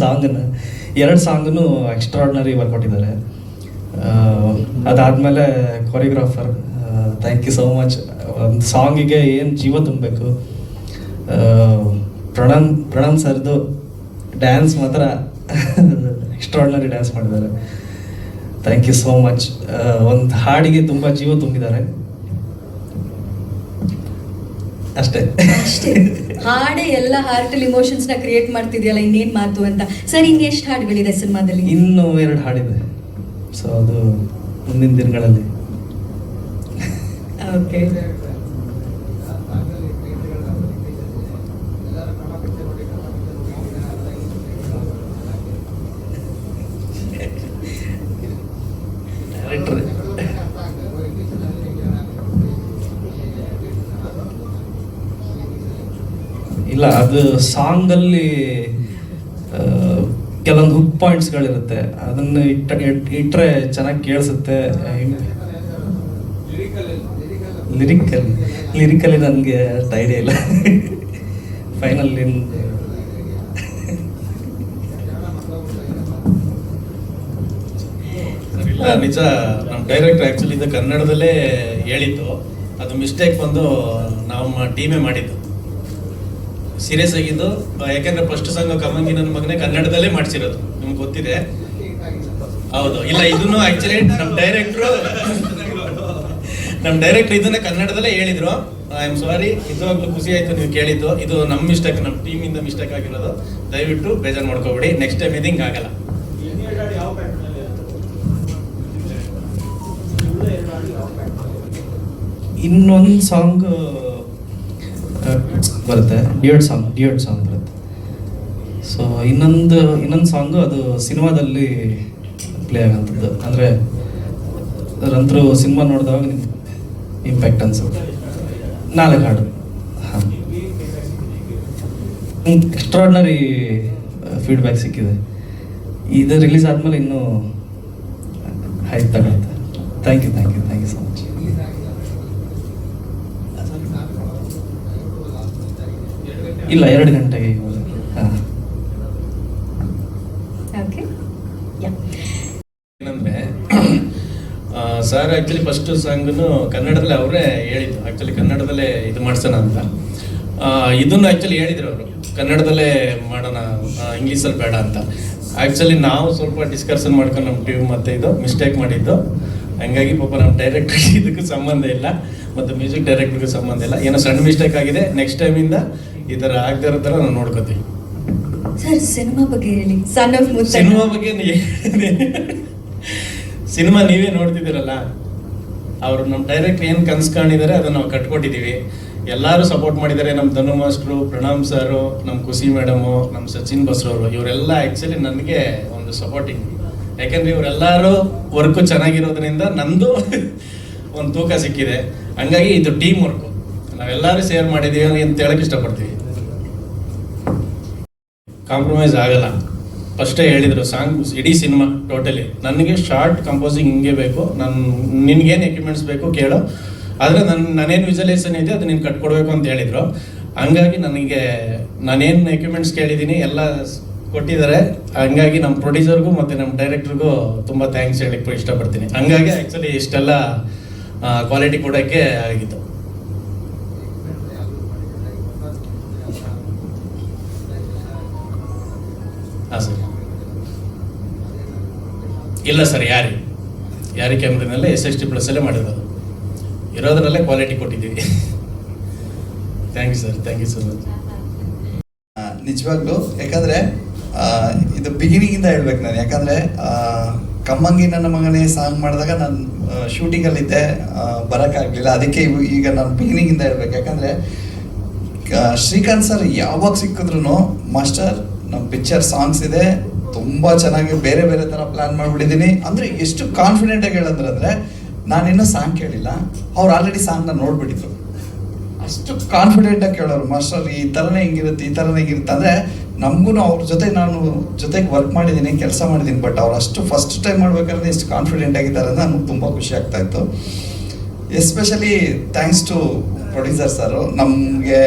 ಸಾಂಗನ್ನು ಎರಡು ಸಾಂಗನ್ನು extraordinary work ಕೊಟ್ಟಿದ್ದಾರೆ. ಅದಾದಮೇಲೆ choreographer thank you so much ಒಂದು ಸಾಂಗಿಗೆ ಏನು ಜೀವ ತುಂಬಬೇಕು? ಪ್ರಣಮ್ ಪ್ರಣಮ್ ಸರ್ದು ಡ್ಯಾನ್ಸ್ ಮಾತ್ರ ಎಕ್ಸ್ಟ್ರಾಡ್ನರಿ ಡ್ಯಾನ್ಸ್ ಮಾಡಿದ್ದಾರೆ. ಥ್ಯಾಂಕ್ ಯು ಸೋ ಮಚ್ ಒಂದು ಹಾಡಿಗೆ ತುಂಬ ಜೀವ ತುಂಬಿದ್ದಾರೆ. ಅಷ್ಟೇ. ಅಷ್ಟೇ. ಹಾಡೇ ಎಲ್ಲ ಹಾರ್ಟಲ್ಲಿ ಇಮೋಷನ್ಸ್ನ ಕ್ರಿಯೇಟ್ ಮಾಡ್ತಿದ್ಯಲ್ಲ ಇನ್ನೇನ್ ಮಾತು ಅಂತ. ಸರ್ ಇನ್ನೆಷ್ಟು ಹಾಡುಗಳಿದೆ ಸಿನಿಮಾದಲ್ಲಿ? ಇನ್ನು ಎರಡು ಹಾಡಿದೆ. ಸೊ ಅದು ಮುಂದಿನ ದಿನಗಳಲ್ಲಿ. ಓಕೆ ಡೈರೆಕ್ಟ್ರ್ ಇಲ್ಲ ಅದು ಸಾಂಗಲ್ಲಿ ಕೆಲವೊಂದು ಹುಕ್ ಪಾಯಿಂಟ್ಸ್ಗಳಿರುತ್ತೆ ಅದನ್ನು ಇಟ್ಟ ಇಟ್ಟರೆ ಚೆನ್ನಾಗಿ ಕೇಳಿಸುತ್ತೆ. ಲಿರಿಕಲ್ ಲಿರಿಕಲಿ ನನಗೆ ಧೈರ್ಯ ಇಲ್ಲ. ಫೈನಲ್ ಇಲ್ಲ, ನಿಜ. ನಮ್ಮ ಡೈರೆಕ್ಟರ್ ಆ್ಯಕ್ಚುಲಿ ಇದು ಕನ್ನಡದಲ್ಲೇ ಹೇಳಿದ್ದು. ಅದು ಮಿಸ್ಟೇಕ್ ಬಂದು ನಮ್ಮ ಟೀಮೇ ಮಾಡಿದ್ದು. ಸೀರಿಯಸ್ ಆಗಿದ್ದು ಯಾಕೆಂದ್ರೆ ಫಸ್ಟ್ ಸಾಂಗ್ ಕಮಂಗಿ ನನ್ನ ಮಗನೇ ಕನ್ನಡದಲ್ಲೇ ಮಾಡಿಸಿರೋದು, ನಿಮ್ಗೆ ಗೊತ್ತಿದೆ. ಹೌದು, ಇಲ್ಲ, ಇದನ್ನು ಆಕ್ಚುಲಿ ನಮ್ಮ ಡೈರೆಕ್ಟ್ರು ನಮ್ಮ ಡೈರೆಕ್ಟರ್ ಇದನ್ನ ಕನ್ನಡದಲ್ಲೇ ಹೇಳಿದ್ರು. ಐ ಆಮ್ ಸಾರಿ ಇದುವಾಗ್ಲೂ ಖುಷಿ ಆಯ್ತು ನೀವು ಕೇಳಿದ್ದು. ಇದು ನಮ್ಮ ಮಿಸ್ಟೇಕ್ ನಮ್ಮ ಟೀಮಿಂದ ಮಿಸ್ಟೇಕ್ ಆಗಿರೋದು. ದಯವಿಟ್ಟು ಬೇಜಾರು ಮಾಡ್ಕೋಬೇಡಿ. ನೆಕ್ಸ್ಟ್ ಟೈಮ್ ಇದಿಂಗ್ ಆಗಲ್ಲ. ಇನ್ನೊಂದು ಸಾಂಗ್ ಬರುತ್ತೆ. ಡಿಯೋಡ್ ಸಾಂಗ್ ಡಿಯೋಡ್ ಸಾಂಗ್ ಬರುತ್ತೆ. ಸೊ ಇನ್ನೊಂದು ಇನ್ನೊಂದು ಸಾಂಗು ಅದು ಸಿನಿಮಾದಲ್ಲಿ ಪ್ಲೇ ಆಗೋಂಥದ್ದು ಅಂದರೆ, ರಂತ್ರು ಸಿನಿಮಾ ನೋಡಿದಾಗ ನಿಮ್ಗೆ ಇಂಪ್ಯಾಕ್ಟ್ ಅನ್ಸುತ್ತೆ. ನಾಲ್ಕು ಹಾಡು ಹಾಂ ಎಕ್ಸ್ಟ್ರಾಡ್ನರಿ ಫೀಡ್ಬ್ಯಾಕ್ ಸಿಕ್ಕಿದೆ. ಇದು ರಿಲೀಸ್ ಆದಮೇಲೆ ಇನ್ನೂ ತಗೊಳುತ್ತೆ thank you thank you thank you so much ಇಲ್ಲ ಎರಡು ಗಂಟೆಗೆ ಓಕೆ ಯಾ ಏನಂದ್ರೆ ಸರ್ ಆಕ್ಚುಲಿ ಫಸ್ಟ್ ಸಾಂಗ್ನು ಕನ್ನಡದಲ್ಲೇ ಅವರೇ ಹೇಳಿದ್ರು ಆಕ್ಚುಲಿ ಕನ್ನಡದಲ್ಲೇ ಇದು ಮಾಡ್ಸೋಣ ಅಂತ. ಆ, ಇದನ್ನು ಆಕ್ಚುಲಿ ಹೇಳಿದ್ರು ಅವರು. ಕನ್ನಡದಲ್ಲೇ ಮಾಡೋಣ ಇಂಗ್ಲೀಷಲ್ಲಿ ಬೇಡ ಅಂತ. ಆ್ಯಕ್ಚುಲಿ ನಾವು ಸ್ವಲ್ಪ ಡಿಸ್ಕಷನ್ ಮಾಡ್ಕೊಂಡು ನಮ್ಮ ಟೀಮ್ ಮತ್ತೆ ಇದು ಮಿಸ್ಟೇಕ್ ಮಾಡಿದ್ದು. ಹಂಗಾಗಿ ಪಾಪ ನಮ್ಮ ಡೈರೆಕ್ಟರ್ ಇದಕ್ಕೂ ಸಂಬಂಧ ಇಲ್ಲ. ಮತ್ತು ಮ್ಯೂಸಿಕ್ ಡೈರೆಕ್ಟರ್ಗೂ ಸಂಬಂಧ ಇಲ್ಲ. ಏನೋ ಸಣ್ಣ ಮಿಸ್ಟೇಕ್ ಆಗಿದೆ. ನೆಕ್ಸ್ಟ್ ಟೈಮಿಂದ ಈ ಥರ ಆಗ್ದೇ ಇರೋ ಥರ ನಾವು ನೋಡ್ಕೋತೀವಿ ಸರ್ ಸಿನಿಮಾ ಬಗ್ಗೆ ಹೇಳಿ. ಸನ್ ಆಫ್ ಸಿನಿಮಾ ಬಗ್ಗೆ ಸಿನಿಮಾ ನೀವೇ ನೋಡ್ತಿದ್ದೀರಲ್ಲ ಅವರು ನಮ್ಮ ಡೈರೆಕ್ಟ್ ಏನು ಕನ್ಸ್ ಕಾಣಿದ್ದಾರೆ ಅದನ್ನ ನಾವು ಕಟ್ಕೊಟ್ಟಿದ್ದೀವಿ ಎಲ್ಲರೂ ಸಪೋರ್ಟ್ ಮಾಡಿದ್ದಾರೆ ನಮ್ಮ ಧನು ಮಾಸ್ಟ್ರು ಪ್ರಣಾಮ್ ಸರು ನಮ್ಮ ಖುಷಿ ಮೇಡಮು ನಮ್ಮ ಸಚಿನ್ ಬಸ್ರವರು. ಇವರೆಲ್ಲ ಆ್ಯಕ್ಚುಲಿ ನನಗೆ ಒಂದು ಸಪೋರ್ಟಿಂಗ್ ಯಾಕೆಂದ್ರೆ ಇವರೆಲ್ಲರೂ ವರ್ಕು ಚೆನ್ನಾಗಿರೋದ್ರಿಂದ ನಂದು ಒಂದು ತೂಕ ಸಿಕ್ಕಿದೆ. ಹಂಗಾಗಿ ಇದು ಟೀಮ್ ವರ್ಕು ನಾವೆಲ್ಲರೂ ಶೇರ್ ಮಾಡಿದ್ದೀವಿ ಅಂತ ಹೇಳಕ್ಕೆ ಇಷ್ಟಪಡ್ತೀವಿ. ಕಾಂಪ್ರಮೈಸ್ ಆಗಲ್ಲ. ಫಸ್ಟೇ ಹೇಳಿದರು ಸಾಂಗ್ ಇಡೀ ಸಿನಿಮಾ ಟೋಟಲಿ ನನಗೆ ಶಾರ್ಟ್ ಕಂಪೋಸಿಂಗ್ ಹಿಂಗೆ ಬೇಕು, ನಾನು, ನಿನಗೇನು ಎಕ್ವಿಪ್ಮೆಂಟ್ಸ್ ಬೇಕು ಕೇಳು. ಆದರೆ ನನ್ನ ನಾನೇನು ವಿಜುವಲೈಸೇಷನ್ ಇದೆ ಅದು ನೀನು ಕಟ್ಕೊಡ್ಬೇಕು ಅಂತ ಹೇಳಿದ್ರು. ಹಂಗಾಗಿ ನನಗೆ, ನಾನೇನು ಎಕ್ವಿಪ್ಮೆಂಟ್ಸ್ ಕೇಳಿದ್ದೀನಿ ಎಲ್ಲ ಕೊಟ್ಟಿದ್ದಾರೆ. ಹಂಗಾಗಿ ನಮ್ಮ ಪ್ರೊಡ್ಯೂಸರ್ಗೂ ಮತ್ತು ನಮ್ಮ ಡೈರೆಕ್ಟ್ರಿಗೂ ತುಂಬ ಥ್ಯಾಂಕ್ಸ್ ಹೇಳಕ್ಕೆ ಇಷ್ಟಪಡ್ತೀನಿ. ಹಂಗಾಗಿ ಆ್ಯಕ್ಚುಲಿ ಇಷ್ಟೆಲ್ಲ ಕ್ವಾಲಿಟಿ ಕೊಡೋಕ್ಕೆ ಆಗಿತ್ತು. ಹಾಂ ಸರ್ ಇಲ್ಲ ಸರ್, ಯಾರಿ. ಯಾರಿ ಕ್ಯಾಮ್ರಿನಲ್ಲೇ ಎಸ್ ಎಸ್ ಟಿ ಪ್ಲಸ್ಸಲ್ಲೇ ಮಾಡಿರೋದು. ಇರೋದ್ರಲ್ಲೇ ಕ್ವಾಲಿಟಿ ಕೊಟ್ಟಿದ್ದೀವಿ. Thank you sir thank you so much ನಿಜವಾಗ್ಲೂ, ಯಾಕಂದರೆ ಇದು ಬಿಗಿನಿಂಗಿಂದ ಹೇಳ್ಬೇಕು ನಾನು. ಯಾಕಂದ್ರೆ ಕಮ್ಮಂಗಿ ನನ್ನ ಮಗನೇ ಸಾಂಗ್ ಮಾಡಿದಾಗ ನಾನು ಶೂಟಿಂಗಲ್ಲಿದ್ದೆ ಬರೋಕ್ಕಾಗಲಿಲ್ಲ. ಅದಕ್ಕೆ ಈಗ ನಾನು ಬಿಗಿನಿಂಗಿಂದ ಹೇಳ್ಬೇಕು. ಯಾಕಂದ್ರೆ ಶ್ರೀಕಾಂತ್ ಸರ್ ಯಾವಾಗ ಸಿಕ್ಕಿದ್ರು ಮಾಸ್ಟರ್ ನಮ್ಮ ಪಿಕ್ಚರ್ ಸಾಂಗ್ಸ್ ಇದೆ. ತುಂಬ ಚೆನ್ನಾಗಿ ಬೇರೆ ಬೇರೆ ಥರ ಪ್ಲ್ಯಾನ್ ಮಾಡಿಬಿಟ್ಟಿದ್ದೀನಿ ಅಂದರೆ ಎಷ್ಟು ಕಾನ್ಫಿಡೆಂಟಾಗಿ ಹೇಳಂದ್ರೆ ಅಂದರೆ ನಾನಿನ್ನೂ ಸಾಂಗ್ ಕೇಳಿಲ್ಲ. ಅವ್ರು ಆಲ್ರೆಡಿ ಸಾಂಗ್ನ ನೋಡ್ಬಿಟ್ಟಿದ್ರು. ಅಷ್ಟು ಕಾನ್ಫಿಡೆಂಟ್ ಆಗಿ ಕೇಳೋರು. ಮಾಸ್ಟರ್ ಈ ಥರನೇ ಹಿಂಗಿರುತ್ತೆ, ಈ ಥರನೇ ಹಿಂಗಿರುತ್ತೆ. ಅಂದರೆ ನಮಗೂ ಅವ್ರ ಜೊತೆ ನಾನು ಜೊತೆಗೆ ವರ್ಕ್ ಮಾಡಿದ್ದೀನಿ ಕೆಲಸ ಮಾಡಿದ್ದೀನಿ ಬಟ್ ಅವ್ರು ಅಷ್ಟು ಫಸ್ಟ್ ಟೈಮ್ ಮಾಡ್ಬೇಕಾದ್ರೆ ಎಷ್ಟು ಕಾನ್ಫಿಡೆಂಟ್ ಆಗಿದ್ದಾರೆ ಅಂತ ನಮ್ಗೆ ತುಂಬ ಖುಷಿ ಆಗ್ತಾ ಇತ್ತು. Especially thanks to producer sir, ನಮಗೆ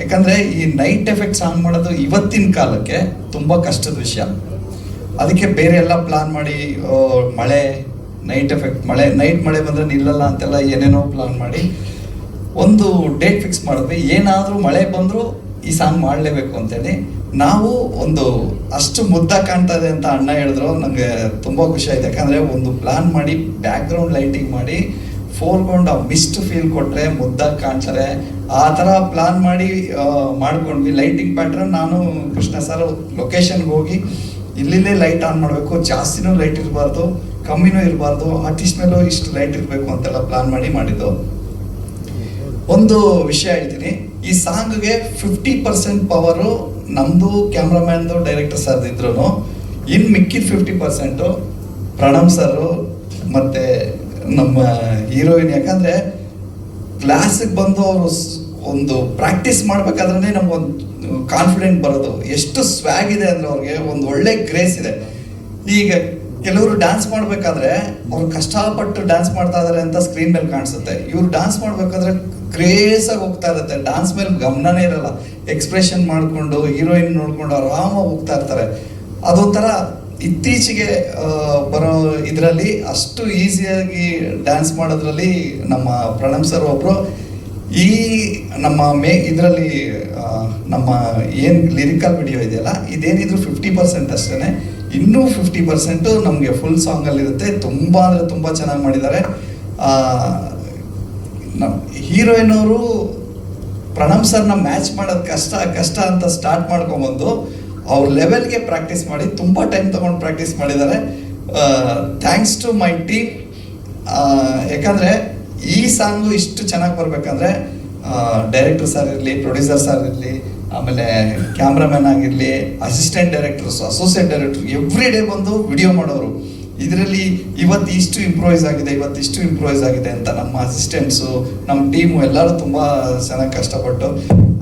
ಯಾಕಂದ್ರೆ ಈ ನೈಟ್ ಎಫೆಕ್ಟ್ ಸಾಂಗ್ ಮಾಡೋದು ಇವತ್ತಿನ ಕಾಲಕ್ಕೆ ತುಂಬಾ ಕಷ್ಟದ ವಿಷಯ. ಅದಕ್ಕೆ ಬೇರೆ ಎಲ್ಲ ಪ್ಲಾನ್ ಮಾಡಿ ಮಳೆ, ನೈಟ್ ಎಫೆಕ್ಟ್, ಮಳೆ, ನೈಟ್ ಮಳೆ ಬಂದ್ರೆ ನಿಲ್ಲಲ್ಲ ಅಂತೆಲ್ಲ ಏನೇನೋ ಪ್ಲಾನ್ ಮಾಡಿ ಒಂದು ಡೇಟ್ ಫಿಕ್ಸ್ ಮಾಡಿದ್ವಿ. ಏನಾದರೂ ಮಳೆ ಬಂದರೂ ಈ ಸಾಂಗ್ ಮಾಡಲೇಬೇಕು ಅಂತೇಳಿ. ನಾವು ಒಂದು ಅಷ್ಟು ಮುದ್ದ ಕಾಣ್ತಾ ಇದೆ ಅಂತ ಅಣ್ಣ ಹೇಳಿದ್ರು. ನನಗೆ ತುಂಬ ಖುಷಿ ಆಯ್ತು. ಯಾಕಂದರೆ ಒಂದು ಪ್ಲಾನ್ ಮಾಡಿ, ಬ್ಯಾಕ್ಗ್ರೌಂಡ್ ಲೈಟಿಂಗ್ ಮಾಡಿ ಫೋರ್ಗ್ರೌಂಡ್ ಆ ಮಿಸ್ಟ್ ಫೀಲ್ ಕೊಟ್ಟರೆ ಮುದ್ದಾಗಿ ಕಾಣ್ತಾರೆ ಆ ಥರ ಪ್ಲಾನ್ ಮಾಡಿ ಮಾಡ್ಕೊಂಡ್ವಿ. ಲೈಟಿಂಗ್ ಪ್ಯಾಟ್ರನ್ ನಾನು ಕೃಷ್ಣ ಸರ್ ಲೊಕೇಶನ್ಗೆ ಹೋಗಿ, ಇಲ್ಲಿಲ್ಲೇ ಲೈಟ್ ಆನ್ ಮಾಡಬೇಕು. ಜಾಸ್ತಿನೂ ಲೈಟ್ ಇರಬಾರ್ದು, ಕಮ್ಮಿನೂ ಇರಬಾರ್ದು. ಆರ್ಟಿಸ್ಟ್ ಮೇಲೂ ಇಷ್ಟು ಲೈಟ್ ಇರಬೇಕು ಅಂತೆಲ್ಲ ಪ್ಲಾನ್ ಮಾಡಿ ಮಾಡಿದ್ದು. ಒಂದು ವಿಷಯ ಹೇಳ್ತೀನಿ. ಈ ಸಾಂಗ್ಗೆ ಫಿಫ್ಟಿ ಪರ್ಸೆಂಟ್ ಪವರು ನಮ್ಮದು ಕ್ಯಾಮ್ರಾಮ್ಯಾನ್ದು ಡೈರೆಕ್ಟರ್ ಸರ್ ಇದ್ರು ಇನ್ ಮಿಕ್ಕಿದ ಫಿಫ್ಟಿ ಪರ್ಸೆಂಟು ಪ್ರಣಮ್ ಸರ್ ಮತ್ತೆ ನಮ್ಮ ಹೀರೋಯಿನ್ ಯಾಕಂದ್ರೆ ಕ್ಲಾಸಿಗೆ ಬಂದು ಅವರು ಒಂದು ಪ್ರಾಕ್ಟೀಸ್ ಮಾಡ್ಬೇಕಾದ್ರೆ ನಮ್ಗೊಂದು ಕಾನ್ಫಿಡೆಂಟ್ ಬರೋದು. ಎಷ್ಟು ಸ್ವ್ಯಾಗ್ ಇದೆ ಅಂದ್ರೆ ಅವ್ರಿಗೆ ಒಂದು ಒಳ್ಳೆ ಗ್ರೇಸ್ ಇದೆ. ಈಗ ಕೆಲವರು ಡ್ಯಾನ್ಸ್ ಮಾಡ್ಬೇಕಾದ್ರೆ ಅವ್ರು ಕಷ್ಟಪಟ್ಟು ಡ್ಯಾನ್ಸ್ ಮಾಡ್ತಾ ಇದಾರೆ ಅಂತ ಸ್ಕ್ರೀನ್ ಮೇಲೆ ಕಾಣಿಸುತ್ತೆ. ಇವ್ರು ಡ್ಯಾನ್ಸ್ ಮಾಡ್ಬೇಕಾದ್ರೆ ಕ್ರೇಸ್ ಆಗಿ ಹೋಗ್ತಾ ಇರುತ್ತೆ. ಡ್ಯಾನ್ಸ್ ಮೇಲೆ ಗಮನನೇ ಇರಲ್ಲ. ಎಕ್ಸ್ಪ್ರೆಷನ್ ಮಾಡಿಕೊಂಡು ಹೀರೋಯಿನ್ ನೋಡ್ಕೊಂಡು ಆರಾಮಾಗಿ ಹೋಗ್ತಾ ಇರ್ತಾರೆ. ಅದೊಂಥರ ಇತ್ತೀಚೆಗೆ ಬರೋ ಇದರಲ್ಲಿ ಅಷ್ಟು ಈಸಿಯಾಗಿ ಡ್ಯಾನ್ಸ್ ಮಾಡೋದ್ರಲ್ಲಿ ನಮ್ಮ ಪ್ರಣಮ್ ಸರ್ ಒಬ್ಬರು ಈ ನಮ್ಮ ಮೇ, ಇದರಲ್ಲಿ ನಮ್ಮ ಏನು ಲಿರಿಕಲ್ ವಿಡಿಯೋ ಇದೆಯಲ್ಲ, ಇದೇನಿದ್ರು ಫಿಫ್ಟಿ ಪರ್ಸೆಂಟ್ ಅಷ್ಟೇ ಇನ್ನೂ ಫಿಫ್ಟಿ ಪರ್ಸೆಂಟು ನಮಗೆ ಫುಲ್ ಸಾಂಗಲ್ಲಿರುತ್ತೆ ತುಂಬ ಅಂದರೆ ತುಂಬ ಚೆನ್ನಾಗಿ ಮಾಡಿದ್ದಾರೆ. ನಮ್ಮ ಹೀರೋಯಿನ್ ಅವರು ಪ್ರಣಮ್ ಸರ್ನ ಮ್ಯಾಚ್ ಮಾಡೋದು ಕಷ್ಟ ಕಷ್ಟ ಅಂತ ಸ್ಟಾರ್ಟ್ ಮಾಡ್ಕೊಂಬಂದು ಅವ್ರ ಲೆವೆಲ್ಗೆ ಪ್ರಾಕ್ಟೀಸ್ ಮಾಡಿ, ತುಂಬ ಟೈಮ್ ತಗೊಂಡು ಪ್ರಾಕ್ಟೀಸ್ ಮಾಡಿದ್ದಾರೆ. ಥ್ಯಾಂಕ್ಸ್ ಟು ಮೈ ಟೀಮ್ ಯಾಕಂದರೆ ಈ ಸಾಂಗು ಇಷ್ಟು ಚೆನ್ನಾಗಿ ಬರಬೇಕಂದ್ರೆ ಡೈರೆಕ್ಟರ್ ಸರ್ ಇರಲಿ ಪ್ರೊಡ್ಯೂಸರ್ ಸರ್ ಇರಲಿ, ಆಮೇಲೆ ಕ್ಯಾಮ್ರಾಮನ್ ಆಗಿರಲಿ assistant directors associate director every day ಬಂದು ವಿಡಿಯೋ ಮಾಡೋರು. ಇದರಲ್ಲಿ ಇವತ್ತು ಇಷ್ಟು ಇಂಪ್ರೂವೈಸ್ ಆಗಿದೆ, ಇವತ್ತು ಇಷ್ಟು ಇಂಪ್ರೂವೈಸ್ ಆಗಿದೆ ಅಂತ ನಮ್ಮ ಅಸಿಸ್ಟೆಂಟ್ಸು ನಮ್ಮ ಟೀಮು ಎಲ್ಲರೂ ತುಂಬ ಚೆನ್ನಾಗಿ ಕಷ್ಟಪಟ್ಟು,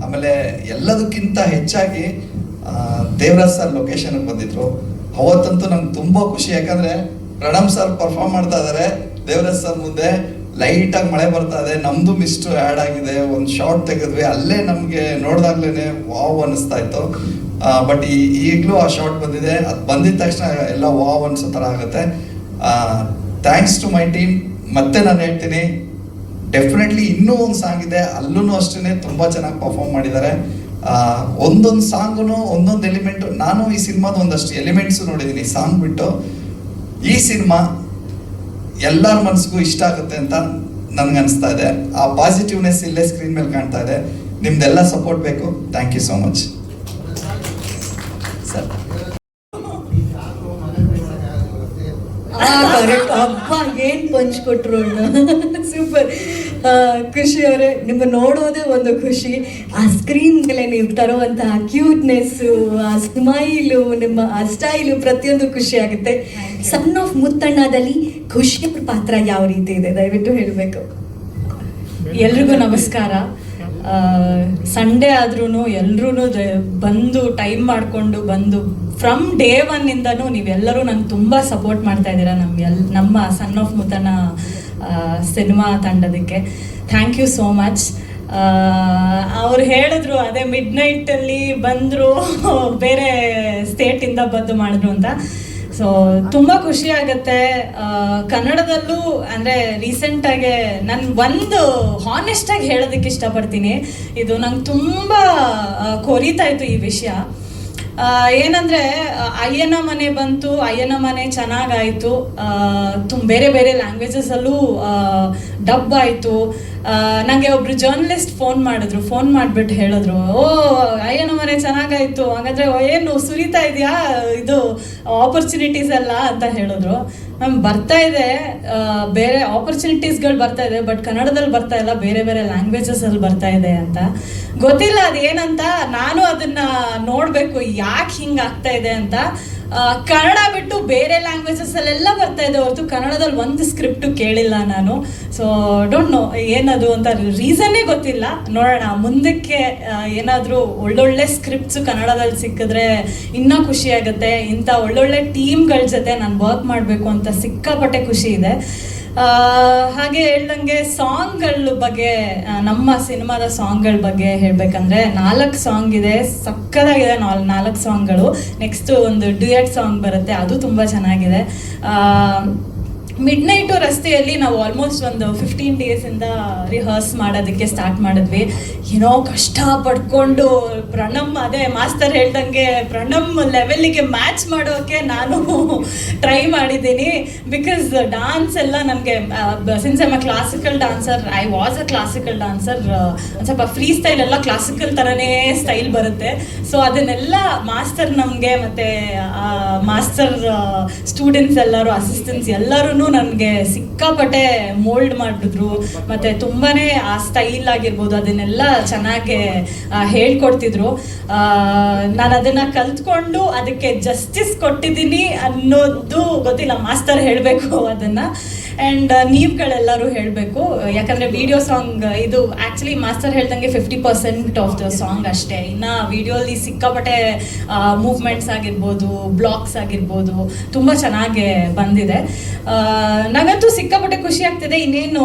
ಆಮೇಲೆ ಎಲ್ಲದಕ್ಕಿಂತ ಹೆಚ್ಚಾಗಿ ದೇವರಾಜ್ ಸರ್ ಲೊಕೇಶನ್ಗೆ ಬಂದಿದ್ರು. ಅವತ್ತಂತೂ ನಂಗೆ ತುಂಬ ಖುಷಿ, ಯಾಕಂದ್ರೆ ಪ್ರಣಮ್ ಸರ್ ಪರ್ಫಾರ್ಮ್ ಮಾಡ್ತಾ ಇದ್ದಾರೆ ದೇವರಾಜ್ ಸರ್ ಮುಂದೆ ಲೈಟಾಗಿ ಮಳೆ ಬರ್ತಾ ಇದೆ, ನಮ್ದು ಮಿಸ್ಟು ಆ್ಯಡ್ ಆಗಿದೆ, ಒಂದು ಶಾರ್ಟ್ ತೆಗೆದ್ವಿ, ಅಲ್ಲೇ ನಮಗೆ ನೋಡ್ದಾಗ್ಲೇ ವಾವ್ ಅನಿಸ್ತಾ ಇತ್ತು. ಬಟ್ ಈ, ಈಗಲೂ ಆ ಶಾರ್ಟ್ ಬಂದಿದೆ, ಅದು ಬಂದಿದ ತಕ್ಷಣ ಎಲ್ಲ ವಾವ್ ಅನ್ಸೋ ಥರ ಆಗುತ್ತೆ. ಥ್ಯಾಂಕ್ಸ್ ಟು ಮೈ ಟೀಮ್ ಮತ್ತೆ ನಾನು ಹೇಳ್ತೀನಿ ಡೆಫಿನೆಟ್ಲಿ ಇನ್ನೂ ಒಂದು ಸಾಂಗ್ ಇದೆ ಅಲ್ಲೂ ಅಷ್ಟೇ ತುಂಬ ಚೆನ್ನಾಗಿ ಪರ್ಫಾರ್ಮ್ ಮಾಡಿದ್ದಾರೆ. ಒಂದೊಂದು ಸಾಂಗ್ನು, ಒಂದೊಂದು ಎಲಿಮೆಂಟ್ ನಾನು ಈ ಸಿನಿಮಾದ ಒಂದಷ್ಟು ಎಲಿಮೆಂಟ್ಸ್ ನೋಡಿದ್ದೀನಿ ಸಾಂಗ್ ಬಿಟ್ಟು ಈ ಸಿನಿಮಾ ಎಲ್ಲರ ಮನಸ್ಸಿಗೂ ಇಷ್ಟ ಆಗುತ್ತೆ ಅಂತ ನನ್ಗೆ ಅನಿಸ್ತಾ ಇದೆ. ಆ ಪಾಸಿಟಿವ್ನೆಸ್ ಇಲ್ಲೇ ಸ್ಕ್ರೀನ್ ಮೇಲೆ ಕಾಣ್ತಾ ಇದೆ. ನಿಮ್ದೆಲ್ಲ ಸಪೋರ್ಟ್ ಬೇಕು. Thank you so much sir correct. ಅಪ್ಪ ಏನ್ ಪಂಚ್ ಕೊಟ್ರು ಸೂಪರ್ ಖುಷಿ ಅವರೇ ನಿಮ್ಮ ನೋಡೋದೇ ಒಂದು ಖುಷಿ. ಆ ಸ್ಕ್ರೀನ್ ಮೇಲೆ ನೀವು ತರುವಂತಹ ಕ್ಯೂಟ್ನೆಸ್ಸು ಆ ಸ್ಮೈಲು ನಿಮ್ಮ ಆ ಸ್ಟೈಲು ಪ್ರತಿಯೊಂದು ಖುಷಿ ಆಗುತ್ತೆ. ಸನ್ ಆಫ್ ಮುತ್ತಣ್ಣದಲ್ಲಿ ಖುಷಿಯ ಪಾತ್ರ ಯಾವ ರೀತಿ ಇದೆ? ದಯವಿಟ್ಟು ಹೇಳಬೇಕು. ಎಲ್ರಿಗೂ ನಮಸ್ಕಾರ. ಸಂಡೇ ಆದ್ರೂ ಎಲ್ರೂ ಬಂದು ಟೈಮ್ ಮಾಡಿಕೊಂಡು ಬಂದು ಫ್ರಮ್ ಡೇ ಒನ್ನಿಂದನೂ ನೀವೆಲ್ಲರೂ ನಂಗೆ ತುಂಬ ಸಪೋರ್ಟ್ ಮಾಡ್ತಾ ಇದ್ದೀರಾ ನಮ್ಮ ಎಲ್ ನಮ್ಮ ಸನ್ ಆಫ್ ಮುತನ ಸಿನಿಮಾ ತಂಡದಕ್ಕೆ ಥ್ಯಾಂಕ್ ಯು ಸೋ ಮಚ್ ಅವ್ರು ಹೇಳಿದ್ರು, ಅದೇ ಮಿಡ್ ನೈಟಲ್ಲಿ ಬಂದರು, ಬೇರೆ ಸ್ಟೇಟಿಂದ ಬಂದು ಮಾಡಿದ್ರು ಅಂತ. ಸೊ ತುಂಬ ಖುಷಿ ಆಗುತ್ತೆ. ಕನ್ನಡದಲ್ಲೂ, ಅಂದರೆ ರೀಸೆಂಟಾಗೆ ನಾನು ಒಂದು ಹಾನೆಸ್ಟಾಗಿ ಹೇಳೋದಕ್ಕೆ ಇಷ್ಟಪಡ್ತೀನಿ. ಇದು ನಂಗೆ ತುಂಬ ಕೊರಿತಾ ಇತ್ತು ಈ ವಿಷಯ. ಏನಂದ್ರೆ ಅಯ್ಯನ ಮನೆ ಬಂತು ಅಯ್ಯನ ಮನೆ ಚೆನ್ನಾಗಾಯ್ತು. ತುಂಬ ಬೇರೆ ಬೇರೆ ಲ್ಯಾಂಗ್ವೇಜಸ್ ಅಲ್ಲೂ ಡಬ್ ಆಯ್ತು. ನನಗೆ ಒಬ್ರು ಜರ್ನಲಿಸ್ಟ್ ಫೋನ್ ಮಾಡಿದ್ರು ಫೋನ್ ಮಾಡಿಬಿಟ್ಟು ಹೇಳಿದ್ರು, ಓ ಅಯ್ಯನ ಮನೆ ಚೆನ್ನಾಗಾಯ್ತು. ಹಾಗಾದ್ರೆ ಏನು, ಸುರಿತಾ ಇದೆಯಾ? ಇದು ಆಪರ್ಚುನಿಟೀಸ್ ಎಲ್ಲ ಅಂತ ಹೇಳಿದ್ರು. ಮ್ಯಾಮ್, ಬರ್ತಾ ಇದೆ. ಬೇರೆ ಆಪರ್ಚುನಿಟೀಸ್ಗಳು ಬರ್ತಾ ಇದೆ ಬಟ್ ಕನ್ನಡದಲ್ಲಿ ಬರ್ತಾ ಇಲ್ಲ, ಬೇರೆ ಬೇರೆ ಲ್ಯಾಂಗ್ವೇಜಸ್ ಅಲ್ಲಿ ಬರ್ತಾ ಇದೆ ಅಂತ. ಗೊತ್ತಿಲ್ಲ, ಅದೇನಂತ? ನಾನು ಅದನ್ನ ನೋಡಬೇಕು, ಯಾಕೆ ಹಿಂಗೆ ಆಗ್ತಾ ಇದೆ ಅಂತ. ಕನ್ನಡ ಬಿಟ್ಟು ಬೇರೆ ಲ್ಯಾಂಗ್ವೇಜಸ್ ಅಲ್ಲೆಲ್ಲ ಬರ್ತಾ ಇದೆ ಹೊರತು ಕನ್ನಡದಲ್ಲಿ ಒಂದು ಸ್ಕ್ರಿಪ್ಟು ಕೇಳಿಲ್ಲ ನಾನು. ಸೊ ಡೋಂಟ್ ನೋ ಏನದು ಅಂತ ರೀಸನ್ನೇ ಗೊತ್ತಿಲ್ಲ. ನೋಡೋಣ, ಮುಂದಕ್ಕೆ ಏನಾದರೂ ಒಳ್ಳೊಳ್ಳೆ ಸ್ಕ್ರಿಪ್ಟ್ಸು ಕನ್ನಡದಲ್ಲಿ ಸಿಕ್ಕಿದ್ರೆ ಇನ್ನೂ ಖುಷಿ ಆಗುತ್ತೆ. ಇಂಥ ಒಳ್ಳೊಳ್ಳೆ ಟೀಮ್ಗಳ ಜೊತೆ ನಾನು ವರ್ಕ್ ಮಾಡಬೇಕು ಅಂತ ಸಿಕ್ಕಾಪಟ್ಟೆ ಖುಷಿ ಇದೆ. ಹಾಗೆ ಹೇಳ್ದಂಗೆ ಸಾಂಗ್ಗಳ ಬಗ್ಗೆ ನಮ್ಮ ಸಿನಿಮಾದ ಸಾಂಗ್ಗಳ ಬಗ್ಗೆ ಹೇಳ್ಬೇಕಂದ್ರೆ ನಾಲ್ಕು ಸಾಂಗ್ ಇದೆ ಸಕ್ಕದಾಗಿದೆ ನಾಲ್, ನಾಲ್ಕು ಸಾಂಗ್ಗಳು. ನೆಕ್ಸ್ಟ್ ಒಂದು ಡ್ಯೂಯಟ್ ಸಾಂಗ್ ಬರುತ್ತೆ, ಅದು ತುಂಬ ಚೆನ್ನಾಗಿದೆ. ಮಿಡ್ ನೈಟು ರಸ್ತೆಯಲ್ಲಿ ನಾವು ಆಲ್ಮೋಸ್ಟ್ ಒಂದು ಫಿಫ್ಟೀನ್ ಡೇಸಿಂದ ರಿಹರ್ಸ್ ಮಾಡೋದಕ್ಕೆ ಸ್ಟಾರ್ಟ್ ಮಾಡಿದ್ವಿ. ಏನೋ ಕಷ್ಟ ಪಡ್ಕೊಂಡು ಪ್ರಣಮ್, ಅದೇ ಮಾಸ್ತರ್ ಹೇಳ್ದಂಗೆ ಪ್ರಣಮ್ ಲೆವೆಲ್ಲಿಗೆ ಮ್ಯಾಚ್ ಮಾಡೋಕೆ ನಾನು ಟ್ರೈ ಮಾಡಿದ್ದೀನಿ. ಬಿಕಾಸ್ ಡಾನ್ಸ್ ಎಲ್ಲ ನನಗೆ since am a classical dancer I was a classical dancer ಸ್ವಲ್ಪ ಫ್ರೀ ಸ್ಟೈಲ್ ಎಲ್ಲ ಕ್ಲಾಸಿಕಲ್ ಥರನೇ ಸ್ಟೈಲ್ ಬರುತ್ತೆ. ಸೊ ಅದನ್ನೆಲ್ಲ ಮಾಸ್ತರ್ ನಮಗೆ ಮತ್ತು ಮಾಸ್ತರ್ ಸ್ಟೂಡೆಂಟ್ಸ್ ಎಲ್ಲರೂ ಅಸಿಸ್ಟೆಂಟ್ಸ್ ಎಲ್ಲರೂ ನನಗೆ ಸಿಕ್ಕಾಪಟ್ಟೆ ಮೋಲ್ಡ್ ಮಾಡಿದ್ರು ಮತ್ತೆ ತುಂಬಾನೇ ಆ ಸ್ಟೈಲ್ ಆಗಿರ್ಬೋದು, ಅದನ್ನೆಲ್ಲ ಚೆನ್ನಾಗಿ ಹೇಳ್ಕೊಡ್ತಿದ್ರು. ನಾನು ಅದನ್ನ ಕಲ್ತ್ಕೊಂಡು ಅದಕ್ಕೆ ಜಸ್ಟಿಸ್ ಕೊಟ್ಟಿದ್ದೀನಿ ಅನ್ನೋದು ಗೊತ್ತಿಲ್ಲ ಮಾಸ್ತರ್ ಹೇಳಬೇಕು ಅದನ್ನ. ಆ್ಯಂಡ್ ನೀವುಗಳೆಲ್ಲರೂ ಹೇಳಬೇಕು. ಯಾಕಂದರೆ ವಿಡಿಯೋ ಸಾಂಗ್ ಇದು ಆ್ಯಕ್ಚುಲಿ ಮಾಸ್ತರ್ ಹೇಳ್ದಂಗೆ fifty percent of the song ಅಷ್ಟೇ. ಇನ್ನು ವಿಡಿಯೋಲಿ ಸಿಕ್ಕಾಪಟ್ಟೆ ಮೂವ್ಮೆಂಟ್ಸ್ ಆಗಿರ್ಬೋದು ಬ್ಲಾಕ್ಸ್ ಆಗಿರ್ಬೋದು, ತುಂಬ ಚೆನ್ನಾಗಿ ಬಂದಿದೆ. ನನಗಂತೂ ಸಿಕ್ಕಾಪಟ್ಟೆ ಖುಷಿ ಆಗ್ತಿದೆ. ಇನ್ನೇನು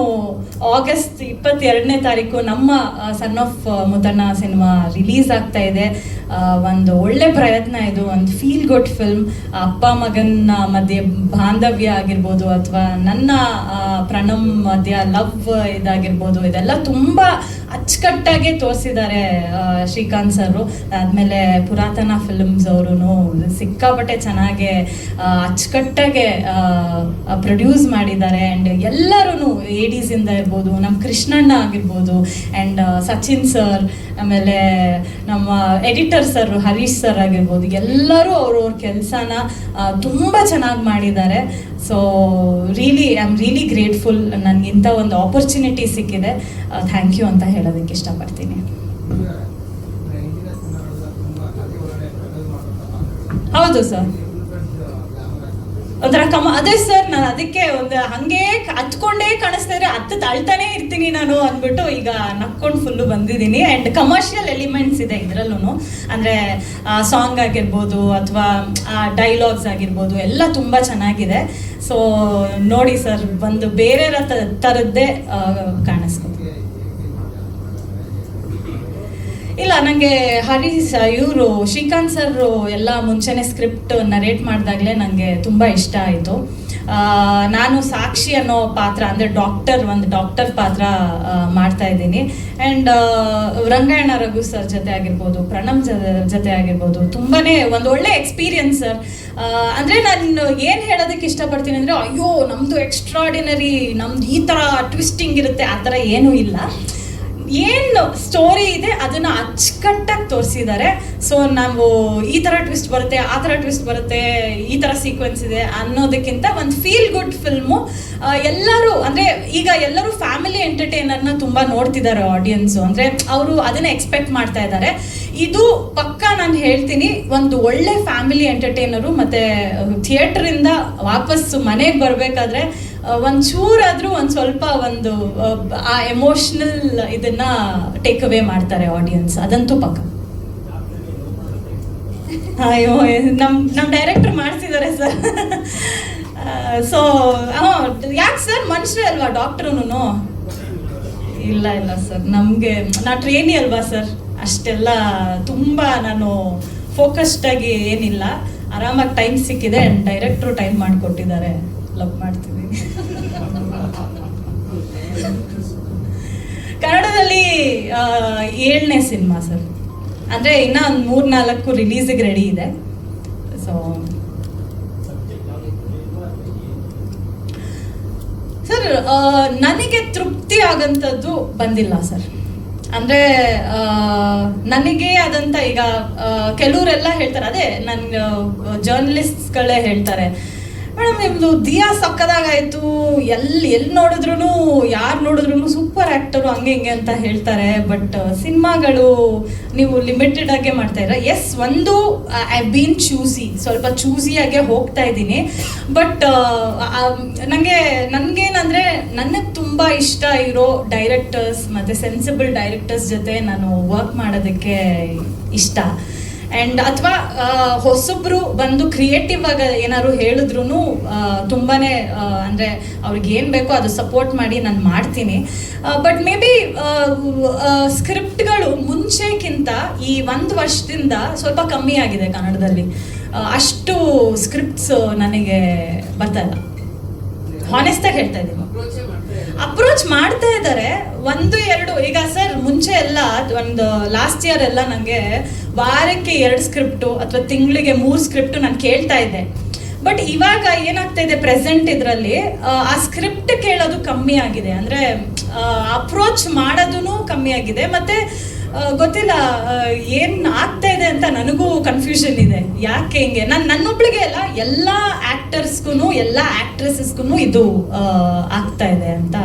ಆಗಸ್ಟ್ ಇಪ್ಪತ್ತೆರಡನೇ ತಾರೀಕು ನಮ್ಮ son of Muthanna cinema release ಆಗ್ತಾ ಇದೆ. ಒಂದು ಒಳ್ಳೆ ಪ್ರಯತ್ನ ಇದು, ಒಂದು ಫೀಲ್ ಗುಡ್ ಫಿಲ್ಮ್ ಅಪ್ಪ ಮಗನ ಮಧ್ಯೆ ಬಾಂಧವ್ಯ ಆಗಿರ್ಬೋದು ಅಥವಾ ನನ್ನ ಪ್ರಣಮ್ ಮಧ್ಯ ಲವ್ ಇದಾಗಿರ್ಬೋದು. ಇದೆಲ್ಲ ತುಂಬ ಅಚ್ಚುಕಟ್ಟಾಗಿ ತೋರಿಸಿದ್ದಾರೆ ಶ್ರೀಕಾಂತ್ ಸರ್ ಆದಮೇಲೆ ಪುರಾತನ ಫಿಲ್ಮ್ಸ್ ಅವರು ಸಿಕ್ಕಾಪಟ್ಟೆ ಚೆನ್ನಾಗೆ ಅಚ್ಚುಕಟ್ಟಾಗೆ ಪ್ರೊಡ್ಯೂಸ್ ಮಾಡಿದ್ದಾರೆ. ಆ್ಯಂಡ್ ಎಲ್ಲರೂ ಏಡೀಸಿಂದ ಇರ್ಬೋದು ನಮ್ಮ ಕೃಷ್ಣಣ್ಣ ಆಗಿರ್ಬೋದು ಆ್ಯಂಡ್ ಸಚಿನ್ ಸರ್, ಆಮೇಲೆ ನಮ್ಮ ಎಡಿಟರ್ ಸರ್ ಹರೀಶ್ ಸರ್ ಆಗಿರ್ಬೋದು, ಎಲ್ಲರೂ ಅವ್ರವ್ರ ಕೆಲಸನ ತುಂಬ ಚೆನ್ನಾಗಿ ಮಾಡಿದ್ದಾರೆ. So really I am really grateful ನನಗೆ ಇಂಥ ಒಂದು ಆಪರ್ಚುನಿಟಿ ಸಿಕ್ಕಿದೆ. ಥ್ಯಾಂಕ್ ಯು ಅಂತ ಹೇಳೋದಕ್ಕೆ ಇಷ್ಟಪಡ್ತೀನಿ. ಹೌದು ಸರ್ ಒಂಥರ ಕಮ ಅದೇ ಸರ್ ನಾನು ಅದಕ್ಕೆ ಒಂದು ಹಂಗೆ ಹತ್ಕೊಂಡೇ ಕಾಣಿಸ್ತಾ ಇದ್ರೆ ಹತ್ತು ಅಳ್ತಾನೆ ಇರ್ತೀನಿ ನಾನು ಅಂದ್ಬಿಟ್ಟು ಈಗ ನಕ್ಕೊಂಡು ಫುಲ್ಲು ಬಂದಿದ್ದೀನಿ. ಆ್ಯಂಡ್ ಕಮರ್ಷಿಯಲ್ ಎಲಿಮೆಂಟ್ಸ್ ಇದೆ ಇದರಲ್ಲೂ ಅಂದರೆ ಸಾಂಗ್ ಆಗಿರ್ಬೋದು ಅಥವಾ ಡೈಲಾಗ್ಸ್ ಆಗಿರ್ಬೋದು ಎಲ್ಲ ತುಂಬ ಚೆನ್ನಾಗಿದೆ. ಸೊ ನೋಡಿ ಸರ್ ಒಂದು ಬೇರೆ ಥರದ್ದೇ ಆ, ಇಲ್ಲ ನನಗೆ ಹರೀಶ್ ಇವರು, ಶ್ರೀಕಾಂತ್ ಸರ್ ಎಲ್ಲ ಮುಂಚೆನೆ ಸ್ಕ್ರಿಪ್ಟ್ ನರೇಟ್ ಮಾಡಿದಾಗಲೇ ನನಗೆ ತುಂಬ ಇಷ್ಟ ಆಯಿತು. ನಾನು ಸಾಕ್ಷಿ ಅನ್ನೋ ಪಾತ್ರ, ಅಂದರೆ ಡಾಕ್ಟರ್ ಒಂದು ಡಾಕ್ಟರ್ ಪಾತ್ರ ಮಾಡ್ತಾ ಇದ್ದೀನಿ. ಆ್ಯಂಡ್ ರಂಗಾಯಣ ರಘು ಸರ್ ಜೊತೆ ಆಗಿರ್ಬೋದು, ಪ್ರಣಮ್ ಜೊತೆ ಆಗಿರ್ಬೋದು ತುಂಬಾ ಒಂದು ಒಳ್ಳೆ ಎಕ್ಸ್ಪೀರಿಯನ್ಸ್ ಸರ್ ಅಂದರೆ ನಾನು ಏನು ಹೇಳೋದಕ್ಕೆ ಇಷ್ಟಪಡ್ತೀನಿ ಅಂದರೆ, ಅಯ್ಯೋ ನಮ್ಮದು ಎಕ್ಸ್ಟ್ರಾಡಿನರಿ ನಮ್ದು ಈ ಥರ ಟ್ವಿಸ್ಟಿಂಗ್ ಇರುತ್ತೆ, ಆ ಥರ ಏನೂ ಇಲ್ಲ. ಏನು ಸ್ಟೋರಿ ಇದೆ ಅದನ್ನ ಅಚ್ಚುಕಟ್ಟಾಗಿ ತೋರಿಸಿದ್ದಾರೆ ಸೊ ನಾವು ಈ ಥರ ಟ್ವಿಸ್ಟ್ ಬರುತ್ತೆ, ಆ ಥರ ಟ್ವಿಸ್ಟ್ ಬರುತ್ತೆ, ಈ ಥರ ಸೀಕ್ವೆನ್ಸ್ ಇದೆ ಅನ್ನೋದಕ್ಕಿಂತ ಒಂದು ಫೀಲ್ ಗುಡ್ ಫಿಲ್ಮು ಎಲ್ಲರೂ ಅಂದರೆ ಈಗ ಎಲ್ಲರೂ ಫ್ಯಾಮಿಲಿ ಎಂಟರ್ಟೈನರ್ನ ತುಂಬ ನೋಡ್ತಿದ್ದಾರೆ ಆಡಿಯನ್ಸು ಅಂದರೆ ಅವರು ಅದನ್ನ ಎಕ್ಸ್ಪೆಕ್ಟ್ ಮಾಡ್ತಾ ಇದ್ದಾರೆ. ಇದು ಪಕ್ಕ ನಾನು ಹೇಳ್ತೀನಿ, ಒಂದು ಒಳ್ಳೆ ಫ್ಯಾಮಿಲಿ ಎಂಟರ್ಟೈನರು ಮತ್ತು ಥಿಯೇಟ್ರಿಂದ ವಾಪಸ್ಸು ಮನೆಗೆ ಬರಬೇಕಾದ್ರೆ ಒಂಚೂರಾದರೂ ಒಂದು ಸ್ವಲ್ಪ ಒಂದು ಆ, ಎಮೋಷನಲ್ ಇದನ್ನ ಟೇಕ್ ಅವೇ ಮಾಡ್ತಾರೆ ಆಡಿಯನ್ಸ್ ಅದಂತೂ ಪಕ್ಕ. ಅಯ್ಯೋ ನಮ್ಮ ನಮ್ಮ ಡೈರೆಕ್ಟರ್ ಮಾಡ್ತಿದ್ದಾರೆ ಸರ್ ಸೊ ಯಾಕೆ ಸರ್ ಮನುಷ್ಯರೇ ಅಲ್ವಾ ಡಾಕ್ಟ್ರುನು ಇಲ್ಲ ಇಲ್ಲ ಸರ್ ನಮಗೆ ನಾ ಟ್ರೇನಿ ಅಲ್ವಾ ಸರ್ ಅಷ್ಟೆಲ್ಲ ತುಂಬ ನಾನು ಫೋಕಸ್ಡ್ ಆಗಿ ಏನಿಲ್ಲ. ಆರಾಮಾಗಿ ಟೈಮ್ ಸಿಕ್ಕಿದೆ. ಆ್ಯಂಡ್ ಡೈರೆಕ್ಟ್ರು ಟೈಮ್ ಮಾಡಿಕೊಟ್ಟಿದ್ದಾರೆ. ಲವ್ ಮಾಡ್ತೀನಿ ಕನ್ನಡದಲ್ಲಿ ಏಳನೇ ಸಿನಿಮಾ ಸರ್. ಅಂದರೆ ಇನ್ನೂ ಒಂದು ಮೂರು ನಾಲ್ಕು ರಿಲೀಸಿಗೆ ರೆಡಿ ಇದೆ. ಸೊ ಸರ್ ನನಗೆ ತೃಪ್ತಿ ಆಗಂಥದ್ದು ಬಂದಿಲ್ಲ ಸರ್. ಅಂದರೆ ನನಗೆ ಆದಂಥ ಈಗ ಕೆಲವರೆಲ್ಲ ಹೇಳ್ತಾರೆ. ಅದೇ ನನ್ನ ಜರ್ನಲಿಸ್ಟ್ಗಳೇ ಹೇಳ್ತಾರೆ. ಮೇಡಮ್ ನಿಮ್ಮದು ದಿಯಾ ಸಕ್ಕದಾಗಾಯ್ತು ಎಲ್ಲಿ ಎಲ್ಲಿ ನೋಡಿದ್ರು ಯಾರು ನೋಡಿದ್ರು ಸೂಪರ್ ಆ್ಯಕ್ಟರು ಹಂಗೆ ಹಿಂಗೆ ಅಂತ ಹೇಳ್ತಾರೆ. ಬಟ್ ಸಿನಿಮಾಗಳು ನೀವು ಲಿಮಿಟೆಡ್ ಆಗೇ ಮಾಡ್ತಾ ಇರ ಎಸ್ ಒಂದು ಐ ಬೀನ್ ಚೂಸಿ ಸ್ವಲ್ಪ ಚೂಸಿಯಾಗೆ ಹೋಗ್ತಾ ಇದ್ದೀನಿ. ಬಟ್ ನನಗೆ ನನಗೇನಂದರೆ ನನಗೆ ತುಂಬ ಇಷ್ಟ ಇರೋ ಡೈರೆಕ್ಟರ್ಸ್ ಮತ್ತು ಸೆನ್ಸಿಬಲ್ ಡೈರೆಕ್ಟರ್ಸ್ ಜೊತೆ ನಾನು ವರ್ಕ್ ಮಾಡೋದಕ್ಕೆ ಇಷ್ಟ. ಆ್ಯಂಡ್ ಅಥವಾ ಹೊಸಬ್ರು ಬಂದು ಕ್ರಿಯೇಟಿವ್ ಆಗಿ ಏನಾದ್ರು ಹೇಳಿದ್ರು ತುಂಬಾನೇ ಅಂದರೆ ಅವ್ರಿಗೆ ಏನು ಬೇಕೋ ಅದು ಸಪೋರ್ಟ್ ಮಾಡಿ ನಾನು ಮಾಡ್ತೀನಿ. ಬಟ್ ಮೇ ಬಿ ಸ್ಕ್ರಿಪ್ಟ್ಗಳು ಮುಂಚೆಕ್ಕಿಂತ ಈ ಒಂದು ವರ್ಷದಿಂದ ಸ್ವಲ್ಪ ಕಮ್ಮಿ ಆಗಿದೆ ಕನ್ನಡದಲ್ಲಿ. ಅಷ್ಟು ಸ್ಕ್ರಿಪ್ಟ್ಸ್ ನನಗೆ ಬರ್ತಾ ಇಲ್ಲ. ಹಾನೆಸ್ಟಾಗಿ ಹೇಳ್ತಾ ಇದ್ದೀನಿ. ಅಪ್ರೋಚ್ ಮಾಡ್ತಾ ಇದ್ದಾರೆ ಒಂದು, ಎರಡು, ಈಗ ಸರ್, ಮುಂಚೆ ಎಲ್ಲ, ಒಂದು ಲಾಸ್ಟ್ ಇಯರ್ ಎಲ್ಲ ನನಗೆ ವಾರಕ್ಕೆ ಎರಡು ಸ್ಕ್ರಿಪ್ಟು ಅಥವಾ ತಿಂಗಳಿಗೆ ಮೂರು ಸ್ಕ್ರಿಪ್ಟು ನಾನು ಕೇಳ್ತಾ ಇದ್ದೆ. ಬಟ್ ಇವಾಗ ಏನಾಗ್ತಾ ಇದೆ ಪ್ರೆಸೆಂಟ್ ಇದರಲ್ಲಿ, ಆ ಸ್ಕ್ರಿಪ್ಟ್ ಕೇಳೋದು ಕಮ್ಮಿ ಆಗಿದೆ. ಅಂದರೆ ಅಪ್ರೋಚ್ ಮಾಡೋದು ಕಮ್ಮಿ ಆಗಿದೆ. ಮತ್ತೆ ಗೊತ್ತಿಲ್ಲ ಏನ್ ಆಗ್ತಾ ಇದೆ ಅಂತ ನನಗೂ ಕನ್ಫ್ಯೂಷನ್ ಇದೆ. ಯಾಕೆ ಹಿಂಗೆ? ನಾನು, ನನ್ನೊಬ್ಳಿಗೆ ಅಲ್ಲ, ಎಲ್ಲ ಆಕ್ಟರ್ಸ್ಗೂ ಎಲ್ಲ ಆಕ್ಟ್ರೆಸಸ್ಗೂ ಇದು ಆಗ್ತಾ ಇದೆ ಅಂತ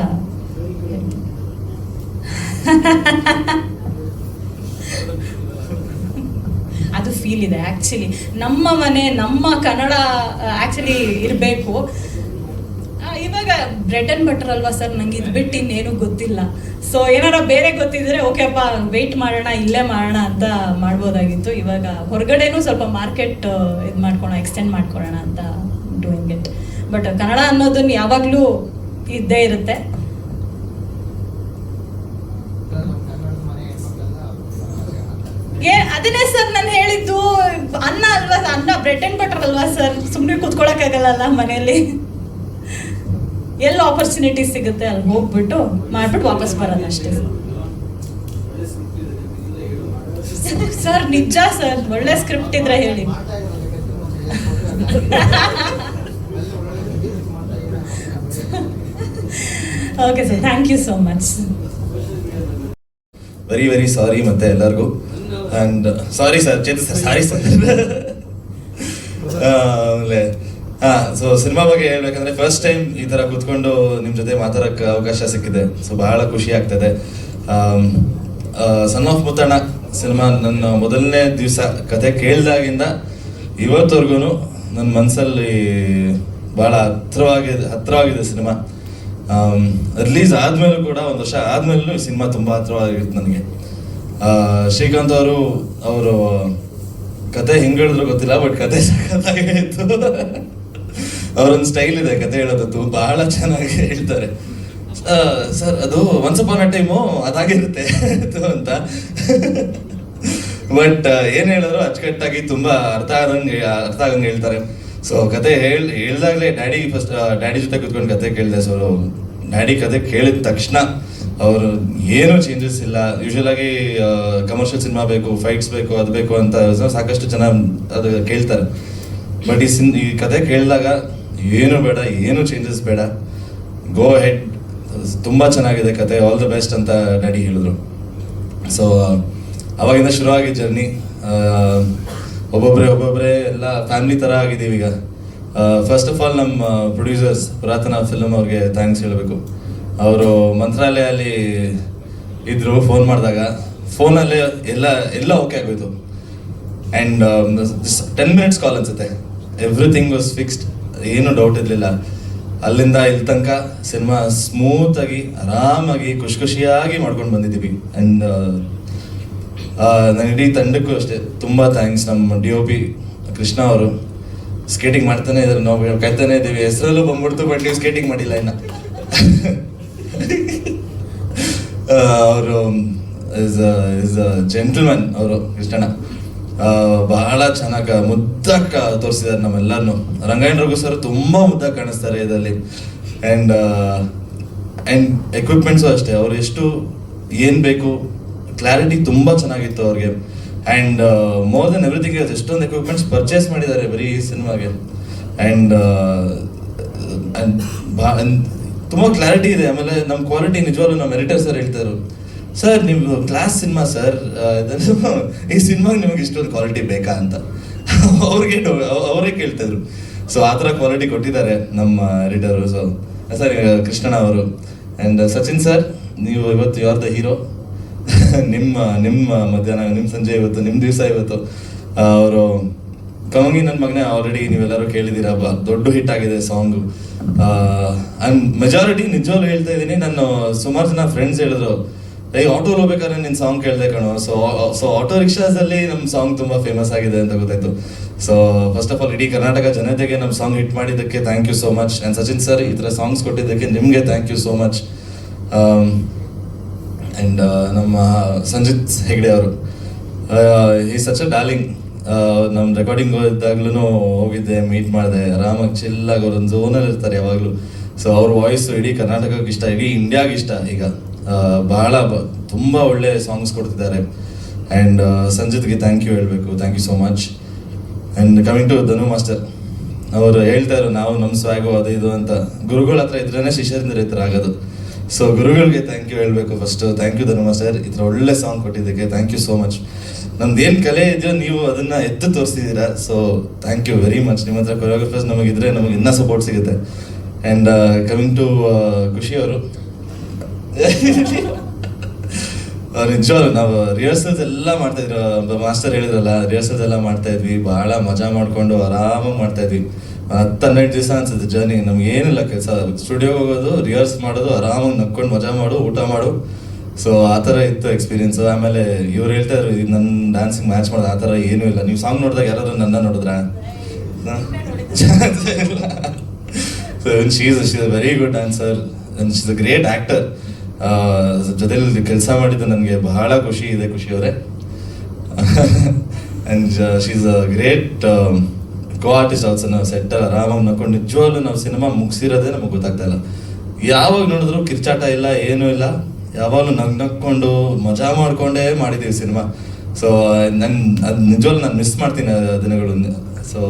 ಅದು ಫೀಲ್ ಇದೆ ಆ್ಯಕ್ಚುಲಿ ನಮ್ಮ ಮನೆ, ನಮ್ಮ ಕನ್ನಡ ಆಕ್ಚುಲಿ ಇರಬೇಕು. ಇವಾಗ ಬ್ರೆಡ್ ಅಂಡ್ ಬಟರ್ ಅಲ್ವಾ ಸರ್ ನಂಗೆ ಇದು ಬಿಟ್ಟು ಇನ್ನೇನು ಗೊತ್ತಿಲ್ಲ. ಸೊ ಏನಾರ ಬೇರೆ ಗೊತ್ತಿದ್ರೆ ಓಕೆ ಅಪ್ಪ ವೆಯ್ಟ್ ಮಾಡೋಣ, ಇಲ್ಲೇ ಮಾಡೋಣ ಅಂತ ಮಾಡ್ಬೋದಾಗಿತ್ತು. ಇವಾಗ ಹೊರಗಡೆನೂ ಸ್ವಲ್ಪ ಮಾರ್ಕೆಟ್ ಇದು ಮಾಡ್ಕೊಳ ಎಕ್ಸ್ಟೆಂಡ್ ಮಾಡ್ಕೊಳ್ಳೋಣ ಅಂತ ಡೂಯಿಂಗ್ ಇಟ್ ಬಟ್ ಕನ್ನಡ ಅನ್ನೋದನ್ನ ಯಾವಾಗಲೂ ಇದ್ದೇ ಇರುತ್ತೆ. ಏ, ಅದನ್ನೇ ಸರ್ ನಾನು ಹೇಳಿದ್ದು. ಅನ್ನ ಅಲ್ವಾ, ಅನ್ನ ಬ್ರೆಡ್ ಅಂಡ್ ಬಟರ್ ಅಲ್ವಾ ಸರ್ ಸುಮ್ಮನೆ ಕೂತ್ಕೊಳಕ್ಕಾಗಲ್ಲ ಮನೆಯಲ್ಲಿ? ಎಲ್ಲಿ ಆಪರ್ಚುನಿಟಿ ಸಿಗುತ್ತೆ ಅಲ್ಲಿ ಹೋಗ್ಬಿಟ್ಟು ಮಾಡ್ಬಿಟ್ಟು ವಾಪಸ್ ಬರೋದು ಅಷ್ಟೇ. ಸರ್ ನಿಜ ಸರ್ ಒಳ್ಳೆ ಸ್ಕ್ರಿಪ್ಟ್ ಇದ್ರೆ ಹೇಳಿ. Okay sir thank you so much very very sorry ಮತ್ತೆ ಎಲ್ಲರಿಗೂ. ಅಂಡ್ ಸಾರಿ ಸರ್ ಚೇತ ಸರ್ ಸಾರಿ ಸರ್ ಆಮೇಲೆ ಸೊ ಸಿನಿಮಾ ಬಗ್ಗೆ ಹೇಳ್ಬೇಕಂದ್ರೆ ಫಸ್ಟ್ ಟೈಮ್ ಈ ತರ ಕೂತ್ಕೊಂಡು ನಿಮ್ ಜೊತೆ ಮಾತಾಡಕ್ಕೆ ಅವಕಾಶ ಸಿಕ್ಕಿದೆ. ಸೊ ಬಹಳ ಖುಷಿ ಆಗ್ತದೆ. ಸನ್ ಆಫ್ ಮುತ್ತಣ್ಣ ಸಿನಿಮಾ ನನ್ನ ಮೊದಲನೇ ದಿವಸ ಕತೆ ಕೇಳಿದಾಗಿಂದ ಇವತ್ತವರೆಗೂ ನನ್ನ ಮನಸ್ಸಲ್ಲಿ ಬಹಳ ಹತ್ರವಾಗಿದೆ ಹತ್ರವಾಗಿದೆ ಸಿನಿಮಾ ರಿಲೀಸ್ ಆದ್ಮೇಲೂ ಕೂಡ ಒಂದು ವರ್ಷ ಆದ್ಮೇಲೂ ಈ ಸಿನಿಮಾ ತುಂಬಾ ಹತ್ರವಾಗಿರುತ್ತೆ ನನಗೆ. ಶ್ರೀಕಾಂತ್ ಅವರು ಅವರು ಕತೆ ಹೆಂಗ್ ಗೊತ್ತಿಲ್ಲ ಬಟ್ ಕತೆ ಸಖತ್ತಾಗಿ ಇತ್ತು ಅವ್ರೊಂದು ಸ್ಟೈಲ್ ಇದೆ ಕತೆ ಹೇಳೋದದ್ದು. ಬಹಳ ಚೆನ್ನಾಗಿ ಹೇಳ್ತಾರೆ. ಸರ್ ಅದು ಒನ್ಸ್ ಅಪಾನ್ ಅ ಟೈಮು ಅದಾಗಿರುತ್ತೆ ಅಂತ. ಬಟ್ ಏನ್ ಹೇಳಿದ್ರು ಅಚ್ಚುಕಟ್ಟಾಗಿ ತುಂಬಾ ಅರ್ಥ ಆದಂಗೆ ಅರ್ಥ ಆಗಂಗೆ ಹೇಳ್ತಾರೆ. ಸೊ ಕತೆ ಹೇಳ್, ಹೇಳ್ದಾಗ್ಲೇ ಡ್ಯಾಡಿ ಫಸ್ಟ್ ಡ್ಯಾಡಿ ಜೊತೆ ಕುತ್ಕೊಂಡು ಕತೆ ಕೇಳಿದೆ. ಸೊ ಡ್ಯಾಡಿ ಕತೆ ಕೇಳಿದ ತಕ್ಷಣ ಅವರು ಏನು ಚೇಂಜಸ್ ಇಲ್ಲ. ಯೂಶಲ್ ಆಗಿ ಕಮರ್ಷಿಯಲ್ ಸಿನಿಮಾ ಬೇಕು ಫೈಟ್ಸ್ ಬೇಕು, ಅದು ಬೇಕು ಅಂತ ಸಾಕಷ್ಟು ಜನ ಅದು ಕೇಳ್ತಾರೆ. ಬಟ್ ಈ ಸಿನ್, ಈ ಕತೆ ಕೇಳಿದಾಗ ಏನು ಬೇಡ, ಏನು ಚೇಂಜಸ್ ಬೇಡ. ಗೋ ಹೆಡ್ ತುಂಬ ಚೆನ್ನಾಗಿದೆ ಕತೆ. ಆಲ್ ದ ಬೆಸ್ಟ್ ಅಂತ ಡ್ಯಾಡಿ ಹೇಳಿದ್ರು. ಸೊ ಅವಾಗಿಂದ ಶುರು ಜರ್ನಿ ಒಬ್ಬೊಬ್ಬರೇ ಒಬ್ಬೊಬ್ಬರೇ ಎಲ್ಲ ಫ್ಯಾಮಿಲಿ ಥರ ಆಗಿದ್ದೀವಿ ಈಗ. ಫಸ್ಟ್ ಆಫ್ ಆಲ್ ನಮ್ಮ ಪ್ರೊಡ್ಯೂಸರ್ಸ್ ಪುರಾತನ ಫಿಲಮ್ ಅವ್ರಿಗೆ ಥ್ಯಾಂಕ್ಸ್ ಹೇಳಬೇಕು. ಅವರು ಮಂತ್ರಾಲಯಲ್ಲಿ ಇದ್ದರು ಫೋನ್ ಮಾಡಿದಾಗ. ಫೋನಲ್ಲೇ ಎಲ್ಲ ಎಲ್ಲ ಓಕೆ ಆಗೋಯ್ತು. ಆ್ಯಂಡ್ ಟೆನ್ ಮಿನಿಟ್ಸ್ ಕಾಲ್ ಅನ್ಸುತ್ತೆ. ಎವ್ರಿಥಿಂಗ್ ವಾಸ್ ಫಿಕ್ಸ್ಡ್ ಏನು ಡೌಟ್ ಇರಲಿಲ್ಲ. ಅಲ್ಲಿಂದ ಇಲ್ಲಿ ತನಕ ಸಿನಿಮಾ ಸ್ಮೂತಾಗಿ ಆರಾಮಾಗಿ, ಖುಷಿ ಖುಷಿಯಾಗಿ ಮಾಡ್ಕೊಂಡು ಬಂದಿದ್ದೀವಿ. ಆ್ಯಂಡ್ ನನ್ನ ಇಡೀ ತಂಡಕ್ಕೂ ಅಷ್ಟೇ ತುಂಬ ಥ್ಯಾಂಕ್ಸ್ ನಮ್ಮ ಡಿ ಒ ಪಿ ಕೃಷ್ಣ ಅವರು. ಸ್ಕೇಟಿಂಗ್ ಮಾಡ್ತಾನೆ ಇದ್ದಾರೆ ನಾವು ಕಾಯ್ತಾನೆ ಇದ್ದೀವಿ. ಹೆಸರಲ್ಲೂ ಬಂದ್ಬಿಡ್ತು ಬಟ್ ನೀವು ಸ್ಕೇಟಿಂಗ್ ಮಾಡಿಲ್ಲ ಇನ್ನ. ಅವರು ಇಸ್ ಇಸ್ ಜೆಂಟಲ್ಮನ್ ಅವರು ಕೃಷ್ಣಣ್ಣ ಬಹಳ ಚೆನ್ನಾಗಿ ಮುದ್ದಾಗಿ ತೋರಿಸಿದ್ದಾರೆ ನಮ್ಮೆಲ್ಲರನ್ನು ರಂಗಾಯಣ ರಘು ಸರ್ ತುಂಬಾ ಮುದ್ದಾಗಿ ಕಾಣಿಸ್ತಾರೆ ಇದರಲ್ಲಿ. ಆ್ಯಂಡ್ ಆ್ಯಂಡ್ ಎಕ್ವಿಪ್ಮೆಂಟ್ಸು ಅಷ್ಟೇ. ಅವ್ರು ಎಷ್ಟು, ಏನು ಬೇಕು ಕ್ಲಾರಿಟಿ ತುಂಬ ಚೆನ್ನಾಗಿತ್ತು ಅವ್ರಿಗೆ. ಆ್ಯಂಡ್ ಮೋರ್ ದೆನ್ ಎವ್ರಿಥಿಂಗ್ ಎಷ್ಟೊಂದು ಎಕ್ವಿಪ್ಮೆಂಟ್ಸ್ ಪರ್ಚೇಸ್ ಮಾಡಿದ್ದಾರೆ ಬರೀ ಈ ಸಿನಿಮಾಗೆ. ಆ್ಯಂಡ್ ತುಂಬ ಕ್ಲಾರಿಟಿ ಇದೆ. ಆಮೇಲೆ ನಮ್ಮ ಕ್ವಾಲಿಟಿ ನಿಜವಾಗ್ಲೂ ನಮ್ಮ ಎಡಿಟರ್ ಸರ್ ಹೇಳ್ತಾರೆ ಸರ್ ನೀವು ಕ್ಲಾಸ್ ಸಿನಿಮಾ ಸರ್ ಈ ಸಿನಿಮಾಗೆ ನಿಮಗೆ ಇಷ್ಟೊಂದು ಕ್ವಾಲಿಟಿ ಬೇಕಾ ಅಂತ. ಅವ್ರಿಗೆ ಅವರೇ ಕೇಳ್ತಿದ್ರು ಸೊ ಆ ಥರ ಕ್ವಾಲಿಟಿ ಕೊಟ್ಟಿದ್ದಾರೆ ನಮ್ಮ ಎಡಿಟರು ಸೊ ಸರ್ ಕೃಷ್ಣಣ್ಣ ಅವರು ಆ್ಯಂಡ್ ಸಚಿನ್ ಸರ್ ನೀವು ಇವತ್ತು ಯು ಆರ್ ದ ಹೀರೋ ನಿಮ್ಮ ನಿಮ್ಮ ಮಧ್ಯಾಹ್ನ, ನಿಮ್ಮ ಸಂಜೆ ಇವತ್ತು, ನಿಮ್ಮ ದಿವಸ ಇವತ್ತು ಅವರು ಕವಂಗಿ ನನ್ನ ಮಗನೇ ಆಲ್ರೆಡಿ ನೀವೆಲ್ಲರೂ ಕೇಳಿದ್ದೀರಾ, ಬಾ, ದೊಡ್ಡ ಹಿಟ್ ಆಗಿದೆ ಸಾಂಗ್ ಮೆಜಾರಿಟಿ ನಿಜವಾಗ್ಲೂ ಹೇಳ್ತಾ ಇದ್ದೀನಿ, ನಾನು ಸುಮಾರು ಜನ ಫ್ರೆಂಡ್ಸ್ ಹೇಳಿದ್ರು. ಈಗ ಆಟೋ ಹೋಗ್ಬೇಕಾದ್ರೆ ನಿನ್ ಸಾಂಗ್ ಕೇಳ್ದೆ ಕಣೋ. ಸೊ ಸೊ ಆಟೋ ರಿಕ್ಷಾಸಲ್ಲಿ ನಮ್ಮ ಸಾಂಗ್ ತುಂಬಾ ಫೇಮಸ್ ಆಗಿದೆ ಅಂತ ಗೊತ್ತಾಯ್ತು. ಸೊ ಫಸ್ಟ್ ಆಫ್ ಆಲ್ ಇಡೀ ಕರ್ನಾಟಕ ಜನತೆಗೆ ನಮ್ಮ ಸಾಂಗ್ ಹಿಟ್ ಮಾಡಿದ್ದಕ್ಕೆ thank you so much and Sachin sir ಈ ಥರ ಸಾಂಗ್ಸ್ ಕೊಟ್ಟಿದ್ದಕ್ಕೆ ನಿಮಗೆ thank you so much and ನಮ್ಮ ಸಂಜಿತ್ ಹೆಗ್ಡೆ ಅವರು. ಈ ಸಚ್ ಅ ಡಾರ್ಲಿಂಗ್ ನಮ್ಮ ರೆಕಾರ್ಡಿಂಗ್ ಇದ್ದಾಗ್ಲೂ ಹೋಗಿದ್ದೆ ಮೀಟ್ ಮಾಡಿದೆ. ಆರಾಮಾಗಿ ಚಿಲ್ಲಾಗಿ ಅವ್ರು ಒಂದು ಝೋನಲ್ಲಿ ಇರ್ತಾರೆ ಯಾವಾಗಲೂ. ಸೊ ಅವ್ರ ವಾಯ್ಸು ಇಡೀ ಕರ್ನಾಟಕಕ್ಕೆ ಇಷ್ಟ, ಇಡೀ ಇಂಡಿಯಾಗೆ ಇಷ್ಟ ಈಗ. ಬಹಳ ತುಂಬ ಒಳ್ಳೆ ಸಾಂಗ್ಸ್ ಕೊಡ್ತಿದ್ದಾರೆ. ಆ್ಯಂಡ್ ಸಂಜಿತ್ಗೆ ಥ್ಯಾಂಕ್ ಯು ಹೇಳಬೇಕು. Thank you so much and coming to Dhanu master ಅವರು ಹೇಳ್ತಾರೆ ನಾವು ನಮ್ಮ ಸ್ವಾಗು ಅದು ಇದು ಅಂತ. ಗುರುಗಳ ಹತ್ರ ಇದ್ರೇನೆ ಶಿಷ್ಯರಿಂದ ಈ ಆಗೋದು. ಸೊ ಗುರುಗಳಿಗೆ ಥ್ಯಾಂಕ್ ಯು ಹೇಳಬೇಕು first thank you Dhanu master ಈ ಒಳ್ಳೆ ಸಾಂಗ್ ಕೊಟ್ಟಿದ್ದಕ್ಕೆ ಥ್ಯಾಂಕ್ ಯು ಸೋ ಮಚ್ ನಮ್ದು ಏನು ಕಲೆ ಇದೆಯೋ ನೀವು ಅದನ್ನ ಎದ್ದು ತೋರಿಸಿದ್ದೀರಾ so thank you very much ನಿಮ್ಮ ಹತ್ರ ಕೊರಿಯೋಗ್ರಫರ್ಸ್ ನಮಗಿದ್ರೆ ನಮಗೆ ಇನ್ನೂ ಸಪೋರ್ಟ್ ಸಿಗುತ್ತೆ. ಆ್ಯಂಡ್ ಕಮಿಂಗ್ ಟು ಖುಷಿ ಅವರು ನಿಜವಾಗ್ಲು ನಾವು ರಿಹರ್ಸಲ್ಸ್ ಎಲ್ಲ ಮಾಡ್ತಾ ಇದ್ರು. ಮಾಸ್ಟರ್ ಹೇಳಿದ್ರಲ್ಲ ರಿಹರ್ಸಲ್ಸ್ ಎಲ್ಲ ಮಾಡ್ತಾ ಇದ್ವಿ. ಬಹಳ ಮಜಾ ಮಾಡ್ಕೊಂಡು ಆರಾಮಾಗಿ ಮಾಡ್ತಾ ಇದ್ವಿ. ಹತ್ತು ಹನ್ನೆರಡು ದಿವಸ ಅನ್ಸುತ್ತೆ ಜರ್ನಿ ನಮ್ಗೆ ಏನಿಲ್ಲ ಕೆಲಸ. ಸ್ಟುಡಿಯೋಗೆ ಹೋಗೋದು ರಿಹರ್ಸ್ ಮಾಡೋದು ಆರಾಮಾಗಿ ನಕ್ಕೊಂಡು ಮಜಾ ಮಾಡು ಊಟ ಮಾಡು. ಸೊ ಆ ಥರ ಇತ್ತು ಎಕ್ಸ್ಪೀರಿಯನ್ಸ್ ಆಮೇಲೆ ಇವ್ರು ಹೇಳ್ತಾ ಇದ್ರು ಇದು ನನ್ನ ಡ್ಯಾನ್ಸಿಂಗ್ ಮ್ಯಾಚ್ ಮಾಡೋದು ಆ ಥರ ಏನೂ ಇಲ್ಲ. ನೀವು ಸಾಂಗ್ ನೋಡಿದಾಗ ಯಾರಾದರೂ ನನ್ನ ನೋಡಿದ್ರಾ? So she's she's a very good dancer she's a great actor ಜೊತೆಲಿ ಕೆಲಸ ಮಾಡಿದ್ದು ನನಗೆ ಬಹಳ ಖುಷಿ ಇದೆ ಖುಷಿ ಅವರೇ. And she's a great co artist also ನಾವು ಸೆಟ್ಟರ್ ಆರಾಮಾಗಿ ನಕೊಂಡು ನಿಜವಾಗ್ಲೂ ನಾವು ಸಿನಿಮಾ ಮುಗಿಸಿರೋದೇ ನಮಗೆ ಗೊತ್ತಾಗ್ತಾ ಇಲ್ಲ. ಯಾವಾಗ ನೋಡಿದ್ರು ಕಿರ್ಚಾಟ ಇಲ್ಲ, ಏನೂ ಇಲ್ಲ. ಯಾವಾಗಲೂ ನಗ್ ನಕ್ಕೊಂಡು ಮಜಾ ಮಾಡಿಕೊಂಡೇ ಮಾಡಿದ್ದೀವಿ ಸಿನಿಮಾ. ಸೊ ನನ್ನ ಅದು ನಿಜವಾಗ್ಲೂ ನಾನು ಮಿಸ್ ಮಾಡ್ತೀನಿ ದಿನಗಳು. ಸೊ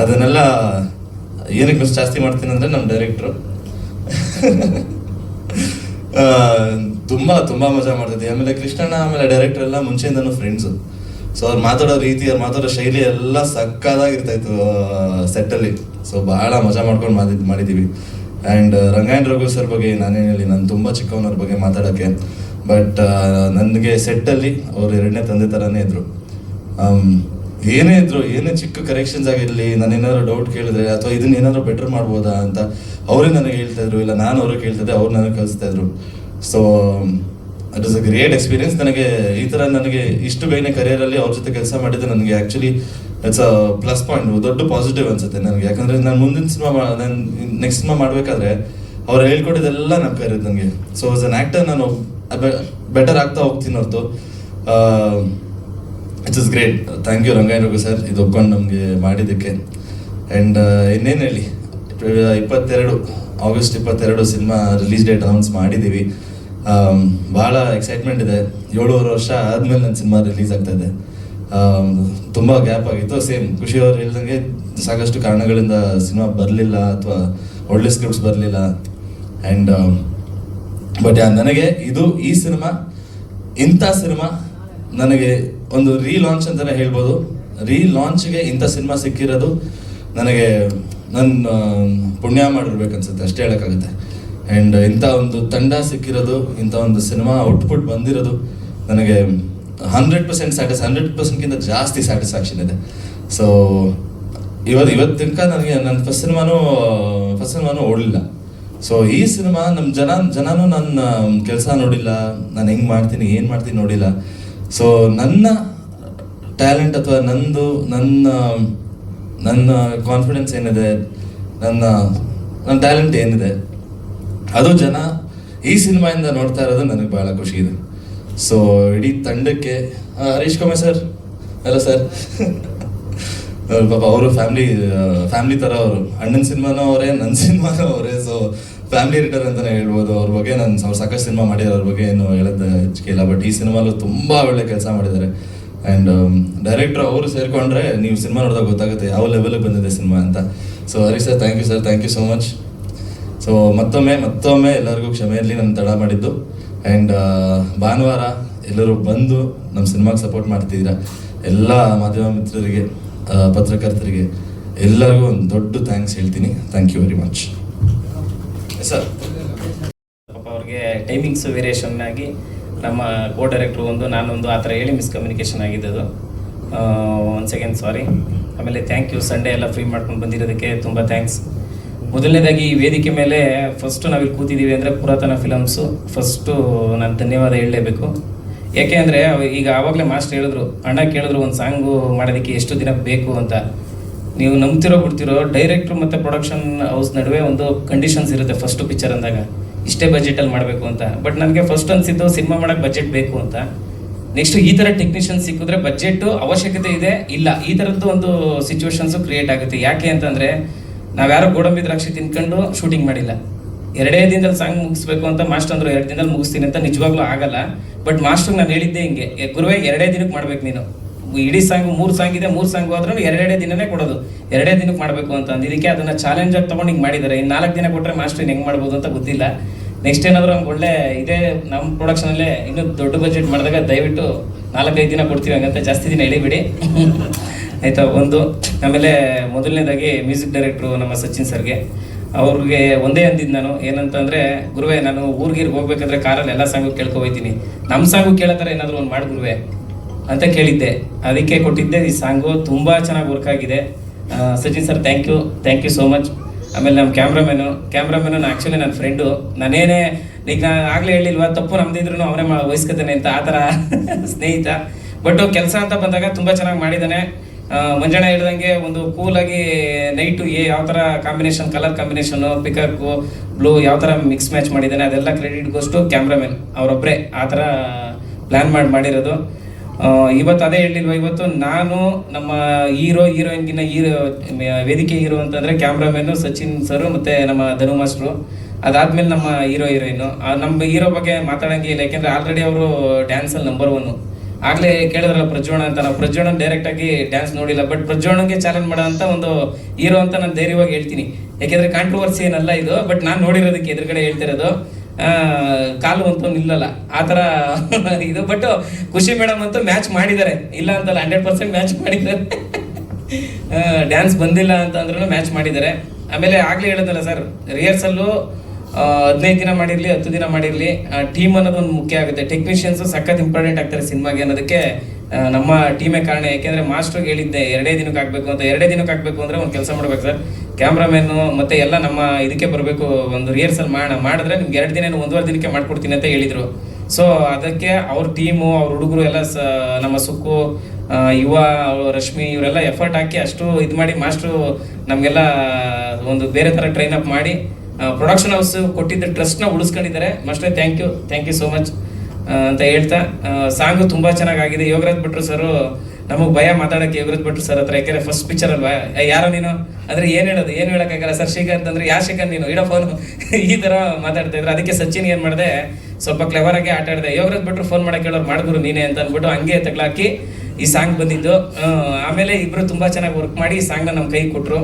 ಅದನ್ನೆಲ್ಲ, ಏನಕ್ಕೆ ಮಿಸ್ ಜಾಸ್ತಿ ಮಾಡ್ತೀನಿ ಅಂದರೆ ನಮ್ಮ ಡೈರೆಕ್ಟ್ರು ತುಂಬಾ ತುಂಬಾ ಮಜಾ ಮಾಡ್ತಿದ್ದೆ. ಆಮೇಲೆ ಕೃಷ್ಣಣ್ಣ ಆಮೇಲೆ ಡೈರೆಕ್ಟರ್ ಎಲ್ಲ ಮುಂಚೆಯಿಂದನೂ ಫ್ರೆಂಡ್ಸು ಸೊ ಅವ್ರು ಮಾತಾಡೋ ರೀತಿ ಅವ್ರು ಮಾತಾಡೋ ಶೈಲಿ ಎಲ್ಲ ಸಕ್ಕದಾಗಿರ್ತಾ ಇತ್ತು ಸೆಟ್ಟಲ್ಲಿ ಸೊ ಬಹಳ ಮಜಾ ಮಾಡ್ಕೊಂಡು ಮಾಡಿದ್ ಮಾಡಿದ್ದೀವಿ ಆ್ಯಂಡ್ ರಂಗಾಯಣ ರಘು ಸರ್ ಬಗ್ಗೆ ನಾನೇನು ಹೇಳಿ ನಾನು ತುಂಬ ಚಿಕ್ಕವನವ್ರ ಬಗ್ಗೆ ಮಾತಾಡೋಕ್ಕೆ ಬಟ್ ನನಗೆ ಸೆಟ್ಟಲ್ಲಿ ಅವ್ರು ಎರಡನೇ ತಂದೆ ಥರನೇ ಆಮ್, ಏನೇ ಇದ್ರು, ಏನೇ ಚಿಕ್ಕ ಕರೆಕ್ಷನ್ಸ್ ಆಗಿರಲಿ, ನಾನು ಏನಾದ್ರು ಡೌಟ್ ಕೇಳಿದ್ರೆ, ಅಥವಾ ಇದನ್ನ ಏನಾದ್ರು ಬೆಟರ್ ಮಾಡ್ಬೋದಾ ಅಂತ ಅವರೇ ನನಗೆ ಹೇಳ್ತಾ ಇದ್ರು, ಇಲ್ಲ ನಾನು ಅವ್ರಿಗೆ ಕೇಳ್ತಿದ್ದೆ ಅವ್ರು ನನಗೆ ಕಲಿಸ್ತಾ ಇದ್ರು. So it is a great experience ನನಗೆ ಈ ಥರ ನನಗೆ ಇಷ್ಟು ಬೇಗನೆ ಕರಿಯರಲ್ಲಿ ಅವ್ರ ಜೊತೆ ಕೆಲಸ ಮಾಡಿದ್ದು ನನಗೆ actually it's a plus point ದೊಡ್ಡ ಪಾಸಿಟಿವ್ ಅನ್ಸುತ್ತೆ ನನಗೆ. ಯಾಕಂದ್ರೆ ನಾನು ಮುಂದಿನ ಸಿನಿಮಾ ನಾನು ನೆಕ್ಸ್ಟ್ ಸಿನಿಮಾ ಮಾಡಬೇಕಾದ್ರೆ ಅವ್ರು ಹೇಳ್ಕೊಟ್ಟಿದ್ದೆಲ್ಲ ನಮ್ಮ ಕೈ ಇರುತ್ತೆ ನನಗೆ ಸೊ ಆಸ್ ಅನ್ ಆ್ಯಕ್ಟರ್ ನಾನು ಬೆಟರ್ ಆಗ್ತಾ ಹೋಗ್ತೀನಿ ಹೊರತು. It's is great thank you Rangayana Raghu sir ಇದು ಒಪ್ಕೊಂಡು ನಮಗೆ ಮಾಡಿದ್ದಕ್ಕೆ ಆ್ಯಂಡ್ ಇನ್ನೇನು ಹೇಳಿ? ಇಪ್ಪತ್ತೆರಡು ಆಗಸ್ಟ್ ಇಪ್ಪತ್ತೆರಡು ಸಿನಿಮಾ ರಿಲೀಸ್ ಡೇಟ್ ಅನೌನ್ಸ್ ಮಾಡಿದ್ದೀವಿ. ಭಾಳ ಬಹಳ ಎಕ್ಸೈಟ್ಮೆಂಟ್ ಇದೆ. ಏಳುವರೆ ವರ್ಷ ಆದಮೇಲೆ ನನ್ನ ಸಿನಿಮಾ ರಿಲೀಸ್ ಆಗ್ತಾ ಇದೆ. ತುಂಬ ಗ್ಯಾಪ್ ಆಗಿತ್ತು. ಸೇಮ್ ಖುಷಿ ಅವ್ರು ಹೇಳ್ದಂಗೆ ಸಾಕಷ್ಟು ಕಾರಣಗಳಿಂದ ಸಿನಿಮಾ ಬರಲಿಲ್ಲ ಅಥವಾ ಒಳ್ಳೆ ಸ್ಕ್ರಿಪ್ಟ್ಸ್ ಬರಲಿಲ್ಲ. ಆ್ಯಂಡ್ ಬಟ್ ನನಗೆ ಇದು ಈ ಸಿನಿಮಾ ಇಂಥ ಸಿನಿಮಾ ನನಗೆ ಒಂದು ರೀಲಾಂಚ್ ಅಂತಲೇ ಹೇಳ್ಬೋದು. ರೀ ಲಾಂಚ್ಗೆ ಇಂಥ ಸಿನಿಮಾ ಸಿಕ್ಕಿರೋದು ನನಗೆ ನನ್ನ ಪುಣ್ಯ ಮಾಡಿರ್ಬೇಕನ್ಸುತ್ತೆ, ಅಷ್ಟೇ ಹೇಳೋಕ್ಕಾಗುತ್ತೆ. ಆ್ಯಂಡ್ ಇಂಥ ಒಂದು ತಂಡ ಸಿಕ್ಕಿರೋದು, ಇಂಥ ಒಂದು ಸಿನಿಮಾ ಔಟ್ಪುಟ್ ಬಂದಿರೋದು ನನಗೆ ಹಂಡ್ರೆಡ್ ಪರ್ಸೆಂಟ್ ಸ್ಯಾಟಿಸ್ ಹಂಡ್ರೆಡ್ ಪರ್ಸೆಂಟ್ಗಿಂತ ಜಾಸ್ತಿ ಸ್ಯಾಟಿಸ್ಫ್ಯಾಕ್ಷನ್ ಇದೆ. ಸೊ ಇವತ್ತು ಇವತ್ತು ತನಕ ನನಗೆ ನನ್ನ ಫಸ್ಟ್ ಸಿನಿಮಾನು ಫಸ್ಟ್ ಸಿನಿಮಾನು ಓಡಲಿಲ್ಲ. ಸೊ ಈ ಸಿನಿಮಾ ನಮ್ಮ ಜನ, ಜನನೂ ನನ್ನ ಕೆಲಸ ನೋಡಿಲ್ಲ, ನಾನು ಹೆಂಗೆ ಮಾಡ್ತೀನಿ, ಏನು ಮಾಡ್ತೀನಿ ನೋಡಿಲ್ಲ. ಸೊ ನನ್ನ ಟ್ಯಾಲೆಂಟ್ ಅಥವಾ ನಂದು, ನನ್ನ ನನ್ನ ಕಾನ್ಫಿಡೆನ್ಸ್ ಏನಿದೆ, ನನ್ನ ನನ್ನ ಟ್ಯಾಲೆಂಟ್ ಏನಿದೆ, ಅದು ಜನ ಈ ಸಿನಿಮಾಯಿಂದ ನೋಡ್ತಾ ಇರೋದು ನನಗೆ ಭಾಳ ಖುಷಿ ಇದೆ. ಸೊ ಇಡೀ ತಂಡಕ್ಕೆ ಹರೀಶ್ ಕುಮಾರ್ ಸರ್ ಅಲ್ಲ ಸರ್ ಪಾಪ, ಅವರು ಫ್ಯಾಮಿಲಿ ಫ್ಯಾಮಿಲಿ ಥರ ಅವರು. ಅಣ್ಣನ ಸಿನಿಮಾನೂ ಅವರೇ ನನ್ನ ಸಿನಿಮಾನೂ ಅವರೇ. ಸೊ ಫ್ಯಾಮಿಲಿ ರಿಟರ್ ಅಂತಲೇ ಹೇಳ್ಬೋದು. ಅವ್ರ ಬಗ್ಗೆ ನಾನು ಸಾಕಷ್ಟು ಸಿನಿಮಾ ಮಾಡಿದ್ದಾರೆ. ಅವ್ರ ಬಗ್ಗೆ ಏನು ಹೇಳೋದು ಹೆಚ್ಚಿಗೆ ಬಟ್ ಈ ಸಿನಿಮಾಲು ತುಂಬ ಒಳ್ಳೆ ಕೆಲಸ ಮಾಡಿದ್ದಾರೆ. ಆ್ಯಂಡ್ ಡೈರೆಕ್ಟ್ರ್ ಅವರು ಸೇರಿಕೊಂಡ್ರೆ ನೀವು ಸಿನಿಮಾ ನೋಡಿದಾಗ ಗೊತ್ತಾಗುತ್ತೆ ಯಾವ ಲೆವೆಲಿಗೆ ಬಂದಿದೆ ಸಿನಿಮಾ ಅಂತ. So Hari sir thank you sir thank you so much so ಮತ್ತೊಮ್ಮೆ ಮತ್ತೊಮ್ಮೆ ಎಲ್ಲರಿಗೂ ಕ್ಷಮೆ ಇರಲಿ. ನಾನು ತಡ ಮಾಡಿದ್ದು. ಆ್ಯಂಡ್ ಭಾನುವಾರ ಎಲ್ಲರೂ ಬಂದು ನಮ್ಮ ಸಿನಿಮಾಗೆ ಸಪೋರ್ಟ್ ಮಾಡ್ತಿದ್ದೀರಾ. ಎಲ್ಲ ಮಾಧ್ಯಮ ಮಿತ್ರರಿಗೆ ಪತ್ರಕರ್ತರಿಗೆ ಎಲ್ಲರಿಗೂ ಒಂದು ದೊಡ್ಡ ಥ್ಯಾಂಕ್ಸ್ ಹೇಳ್ತೀನಿ. Thank you very much sir ಪಾಪ ಅವ್ರಿಗೆ ಟೈಮಿಂಗ್ಸ್ ವೇರಿಯೇಷನ್ ಆಗಿ ನಮ್ಮ ಕೋ ಡೈರೆಕ್ಟ್ರು ಒಂದು, ನಾನೊಂದು ಆ ಥರ ಹೇಳಿ ಮಿಸ್ಕಮ್ಯುನಿಕೇಷನ್ ಆಗಿದ್ದದು. ಒಂದು ಸೆಕೆಂಡ್ ಸಾರಿ ಆಮೇಲೆ ಥ್ಯಾಂಕ್ ಯು ಸಂಡೇ ಎಲ್ಲ ಫ್ರೀ ಮಾಡ್ಕೊಂಡು ಬಂದಿರೋದಕ್ಕೆ ತುಂಬ ಥ್ಯಾಂಕ್ಸ್ ಮೊದಲನೇದಾಗಿ ಈ ವೇದಿಕೆ ಮೇಲೆ ಫಸ್ಟು ನಾವಿಲ್ಲಿ ಕೂತಿದ್ದೀವಿ ಅಂದರೆ ಪುರಾತನ ಫಿಲಮ್ಸು ಫಸ್ಟು ನಾನು ಧನ್ಯವಾದ ಹೇಳಲೇಬೇಕು. ಯಾಕೆ ಅಂದರೆ ಈಗ ಆವಾಗಲೇ ಮಾಸ್ಟರ್ ಹೇಳಿದ್ರು, ಅಣ್ಣ ಕೇಳಿದ್ರು ಒಂದು ಸಾಂಗು ಮಾಡೋದಕ್ಕೆ ಎಷ್ಟು ದಿನ ಬೇಕು ಅಂತ. ನೀವು ನಂಬ್ತಿರೋ ಬಿಡ್ತಿರೋ ಡೈರೆಕ್ಟ್ರು ಮತ್ತು ಪ್ರೊಡಕ್ಷನ್ ಹೌಸ್ ನಡುವೆ ಒಂದು ಕಂಡೀಷನ್ಸ್ ಇರುತ್ತೆ ಫಸ್ಟು ಪಿಕ್ಚರ್ ಅಂದಾಗ. ಇಷ್ಟೇ ಬಜೆಟಲ್ಲಿ ಮಾಡಬೇಕು ಅಂತ. ಬಟ್ ನನಗೆ ಫಸ್ಟ್ ಅನಿಸಿದ್ದು ಸಿನಿಮಾ ಮಾಡೋಕ್ಕೆ ಬಜೆಟ್ ಬೇಕು ಅಂತ. ನೆಕ್ಸ್ಟ್ ಈ ಥರ ಟೆಕ್ನಿಷಿಯನ್ ಸಿಕ್ಕಿದ್ರೆ ಬಜೆಟ್ ಅವಶ್ಯಕತೆ ಇದೆ? ಇಲ್ಲ. ಈ ಥರದ್ದು ಒಂದು ಸಿಚುವೇಶನ್ಸು ಕ್ರಿಯೇಟ್ ಆಗುತ್ತೆ. ಯಾಕೆ ಅಂತಂದರೆ, ನಾವ್ಯಾರೋ ಗೋಡಂಬಿ ದ್ರಾಕ್ಷಿ ತಿನ್ಕೊಂಡು ಶೂಟಿಂಗ್ ಮಾಡಿಲ್ಲ. ಎರಡೇ ದಿನದಲ್ಲಿ ಸಾಂಗ್ ಮುಗಿಸ್ಬೇಕು ಅಂತ ಮಾಸ್ಟರ್ ಅಂದ್ರು ಎರಡು ದಿನದಲ್ಲಿ ಮುಗಿಸ್ತೀನಿ ಅಂತ ನಿಜವಾಗ್ಲೂ ಆಗಲ್ಲ. ಬಟ್ ಮಾಸ್ಟರ್ ನಾನು ಹೇಳಿದ್ದೆ ಹಿಂಗೆ. ಗುರುವೆ ಎರಡೇ ದಿನಕ್ಕೆ ಮಾಡ್ಬೇಕು ನೀನು. ಇಡೀ ಸಾಂಗ್, ಮೂರು ಸಾಂಗ್ ಇದೆ, ಮೂರು ಸಾಂಗ್ ಹೋದ್ರೂ ಎರಡೆರಡೇ ದಿನನೇ ಕೊಡೋದು. ಎರಡೇ ದಿನಕ್ಕೆ ಮಾಡಬೇಕು ಅಂತ ಅಂದಿದ್ದಕ್ಕೆ ಅದನ್ನ ಚಾಲೆಂಜ್ ಆಗಿ ತಗೊಂಡು ಹಿಂಗೆ ಮಾಡಿದ್ದಾರೆ ಇನ್ನು ನಾಲ್ಕು ದಿನ ಕೊಟ್ಟರೆ ಮಾಸ್ಟರ್ ಹೆಂಗೆ ಮಾಡ್ಬೋದು ಅಂತ ಗೊತ್ತಿಲ್ಲ. ನೆಕ್ಸ್ಟ್ ಏನಾದರೂ ಹಂಗೆ ಒಳ್ಳೆ ಇದೇ ನಮ್ಮ ಪ್ರೊಡಕ್ಷನಲ್ಲೇ ಇನ್ನೂ ದೊಡ್ಡ ಬಜೆಟ್ ಮಾಡಿದಾಗ ದಯವಿಟ್ಟು ನಾಲ್ಕೈದು ದಿನ ಕೊಡ್ತೀವಿ ಹಂಗಂತ ಜಾಸ್ತಿ ದಿನ ಎಳಿಬಿಡಿ. ಆಯಿತಾ, ಒಂದು. ಆಮೇಲೆ ಮೊದಲನೇದಾಗಿ ಮ್ಯೂಸಿಕ್ ಡೈರೆಕ್ಟ್ರು ನಮ್ಮ ಸಚಿನ್ ಸರ್ಗೆ. ಅವ್ರಿಗೆ ಒಂದೇ ಅಂದಿದ್ದು ನಾನು. ಏನಂತಂದರೆ, ಗುರುವೆ, ನಾನು ಊರ್ಗೀರ್ಗೆ ಹೋಗ್ಬೇಕಂದ್ರೆ ಕಾರಲ್ಲಿ ಎಲ್ಲ ಸಾಂಗು ಕೇಳ್ಕೊ ಹೋಗ್ತೀನಿ ನಮ್ಮ ಸಾಂಗು ಕೇಳೋ ಥರ ಏನಾದರೂ ಒಂದು ಮಾಡಿ ಗುರುವೆ. ಅಂತ ಕೇಳಿದ್ದೆ. ಅದಕ್ಕೆ ಕೊಟ್ಟಿದ್ದೆ. ಈ ಸಾಂಗು ತುಂಬ ಚೆನ್ನಾಗಿ ವರ್ಕ್ ಆಗಿದೆ. Sachin sir thank you thank you so much ಆಮೇಲೆ ನಮ್ಮ ಕ್ಯಾಮ್ರಾಮ್ಯಾನು ಕ್ಯಾಮ್ರಾಮ್ಯಾನು ಆ್ಯಕ್ಚುಲಿ ನನ್ನ ಫ್ರೆಂಡು ನಾನೇನೇ, ಈಗ ನಾನು ಆಗಲೇ ಹೇಳಿಲ್ವ, ತಪ್ಪು ನಮ್ದಿದ್ರು ಅವನೇ ವಹಿಸ್ಕೊತಾನೆ ಅಂತ ಆ ಥರ ಸ್ನೇಹಿತ. ಬಟ್ ಕೆಲಸ ಅಂತ ಬಂದಾಗ ತುಂಬ ಚೆನ್ನಾಗಿ ಮಾಡಿದ್ದಾನೆ ಮಂಜಣ್ಣ ಹೇಳ್ದಂಗೆ ಒಂದು ಕೂಲಾಗಿ ನೈಟು ಏ ಯಾವ ಥರ ಕಾಂಬಿನೇಷನ್ ಕಲರ್ ಕಾಂಬಿನೇಷನು ಪಿಕಕ್ಕು ಬ್ಲೂ ಯಾವ ಥರ ಮಿಕ್ಸ್ ಮ್ಯಾಚ್ ಮಾಡಿದ್ದಾನೆ ಅದೆಲ್ಲ ಕ್ರೆಡಿಟ್ ಗೋಸ್ಟು ಕ್ಯಾಮ್ರಾಮನ್ ಅವರೊಬ್ಬರೇ ಆ ಥರ ಪ್ಲ್ಯಾನ್ ಮಾಡಿ, ಮಾಡಿರೋದು. ಇವತ್ತು ಅದೇ ಹೇಳಿಲ್ವ, ಇವತ್ತು ನಾನು ನಮ್ಮ ಹೀರೋ ಹೀರೋಯಿನ್ಗಿನ ಹೀರೋ, ವೇದಿಕೆ ಹೀರೋ ಅಂತಂದ್ರೆ ಕ್ಯಾಮ್ರಾಮ್ಯಾನು ಸಚಿನ್ ಸರು ಮತ್ತೆ ನಮ್ಮ ಧನು ಮಾಸ್ಟ್ರು. ಅದಾದ್ಮೇಲೆ ನಮ್ಮ ಹೀರೋ ಹೀರೋಯಿನ್ ನಮ್ಮ ಹೀರೋ ಬಗ್ಗೆ ಮಾತಾಡಂಗೆ ಇಲ್ಲ, ಯಾಕೆಂದ್ರೆ ಆಲ್ರೆಡಿ ಅವರು ಡ್ಯಾನ್ಸಲ್ಲಿ ನಂಬರ್ ಒನ್ನು ಆಗ್ಲೇ ಕೇಳಿದ್ರಲ್ಲ ಪ್ರಜ್ವಣ ಅಂತ, ನಾವು ಪ್ರಜ್ವಣ ಡೈರೆಕ್ಟ್ ಆಗಿ ಡ್ಯಾನ್ಸ್ ನೋಡಿಲ್ಲ ಬಟ್ ಪ್ರಜ್ವಣಗೆ ಚಾಲೆಂಜ್ ಮಾಡೋ ಒಂದು ಹೀರೋ ಅಂತ ನಾನು ಧೈರ್ಯವಾಗಿ ಹೇಳ್ತೀನಿ. ಯಾಕೆಂದ್ರೆ ಕಾಂಟ್ರವರ್ಸಿ ಏನಲ್ಲ ಇದು ಬಟ್ ನಾನು ನೋಡಿರೋದಕ್ಕೆ ಎದುರುಗಡೆ ಹೇಳ್ತಿರೋದು. ಕಾಲು ಅಂತೂ ನಿಲ್ಲಲ್ಲ ಆ ಥರ ಇದು. ಬಟ್ ಖುಷಿ ಮೇಡಮ್ ಅಂತೂ ಮ್ಯಾಚ್ ಮಾಡಿದ್ದಾರೆ. ಇಲ್ಲ ಅಂತಲ್ಲ ಹಂಡ್ರೆಡ್ ಪರ್ಸೆಂಟ್ ಮ್ಯಾಚ್ ಮಾಡಿದ್ದಾರೆ. ಡ್ಯಾನ್ಸ್ ಬಂದಿಲ್ಲ ಅಂತ ಅಂದ್ರೂ ಮ್ಯಾಚ್ ಮಾಡಿದ್ದಾರೆ. ಆಮೇಲೆ ಆಗ್ಲೇ ಹೇಳಿದ್ರಲ್ಲ ಸರ್ ರಿಹರ್ಸಲ್ಲು ಹದಿನೈದು ದಿನ ಮಾಡಿರಲಿ, ಹತ್ತು ದಿನ ಮಾಡಿರಲಿ ಟೀಮ್ ಅನ್ನೋದು ಒಂದು ಮುಖ್ಯ ಆಗುತ್ತೆ. ಟೆಕ್ನಿಷಿಯನ್ಸ್ ಸಖತ್ ಇಂಪಾರ್ಟೆಂಟ್ ಆಗ್ತಾರೆ ಸಿನಿಮಾಗೆ ಅನ್ನೋದಕ್ಕೆ ನಮ್ಮ ಟೀಮೇ ಕಾರಣ. ಯಾಕೆಂದ್ರೆ ಮಾಸ್ಟ್ರಿಗೆ ಹೇಳಿದ್ದೆ, ಎರಡೇ ದಿನಕ್ಕೆ ಆಗಬೇಕು ಅಂತ. ಎರಡೇ ದಿನಕ್ಕೆ ಆಗಬೇಕು ಅಂದ್ರೆ ಒಂದು ಕೆಲಸ ಮಾಡ್ಬೇಕು ಸರ್. ಕ್ಯಾಮ್ರಾಮನ್ನು ಮತ್ತೆ ಎಲ್ಲ ನಮ್ಮ ಇದಕ್ಕೆ ಬರಬೇಕು, ಒಂದು ರಿಹರ್ಸಲ್ ಮಾಡೋಣ ಮಾಡಿದ್ರೆ ನಿಮ್ಗೆ ಎರಡು ದಿನ ಒಂದೂವರೆ ದಿನಕ್ಕೆ ಮಾಡ್ಕೊಡ್ತೀನಿ ಅಂತ ಹೇಳಿದ್ರು. ಸೊ ಅದಕ್ಕೆ ಅವ್ರ ಟೀಮು ಅವ್ರ ಹುಡುಗರು ಎಲ್ಲ ಸ, ನಮ್ಮ ಸುಕ್ಕು ಯುವ, ರಶ್ಮಿ, ಇವರೆಲ್ಲ ಎಫರ್ಟ್ ಹಾಕಿ ಅಷ್ಟು ಇದು ಮಾಡಿ ಮಾಸ್ಟ್ರು ನಮಗೆಲ್ಲ ಒಂದು ಬೇರೆ ಥರ ಟ್ರೈನ್ ಅಪ್ ಮಾಡಿ ಪ್ರೊಡಕ್ಷನ್ ಹೌಸ್ ಕೊಟ್ಟಿದ್ದ ಟ್ರಸ್ಟ್ನ ಉಳಿಸ್ಕೊಂಡಿದ್ದಾರೆ. Must thank you thank you so much ಅಂತ ಹೇಳ್ತಾ ಸಾಂಗು ತುಂಬ ಚೆನ್ನಾಗಾಗಿದೆ. ಯೋಗರಾಜ್ ಭಟ್ರು ಸರ್ ನಮಗೆ ಭಯ ಮಾತಾಡಕ್ಕೆ ಯೋಗರಾಜ್ ಭಟ್ರು ಸರ್ ಹತ್ರ. ಯಾಕೆಂದ್ರೆ ಫಸ್ಟ್ ಪಿಕ್ಚರ್ ಅಲ್ವಾ? ಯಾರೋ ನೀನು? ಅಂದ್ರೆ ಏನು ಹೇಳೋದು? ಏನು ಹೇಳೋಕ್ಕಾಗಲ್ಲ? ಸರ್ ಶ್ರೀಕಾಂತ್ ಅಂದ್ರೆ ಯಾ ಶ್ರೀಕಾಂತ್ ನೀನು? ಇಡೋ ಫೋನು ಈ ಥರ ಮಾತಾಡ್ತಾ ಇದ್ರು. ಅದಕ್ಕೆ ಸಚಿನ್ ಏನು ಮಾಡಿದೆ? ಸ್ವಲ್ಪ ಕ್ಲೆವರ್ ಆಗಿ ಆಟ ಆಡಿದೆ ಯೋಗರಾಜ್ ಭಟ್ರು ಫೋನ್ ಮಾಡಕ್ಕೆ ಹೇಳೋರು ಮಾಡಿದ್ರು ನೀನೇ ಅಂತ ಅಂದ್ಬಿಟ್ಟು ಹಂಗೆ ತಗ್ಲಾಕಿ ಈ ಸಾಂಗ್ ಬಂದಿದ್ದು. ಆಮೇಲೆ ಇಬ್ಬರು ತುಂಬಾ ಚೆನ್ನಾಗಿ ವರ್ಕ್ ಮಾಡಿ ಈ ಸಾಂಗ್ನ ನಮ್ಮ ಕೈ ಕೊಟ್ಟರು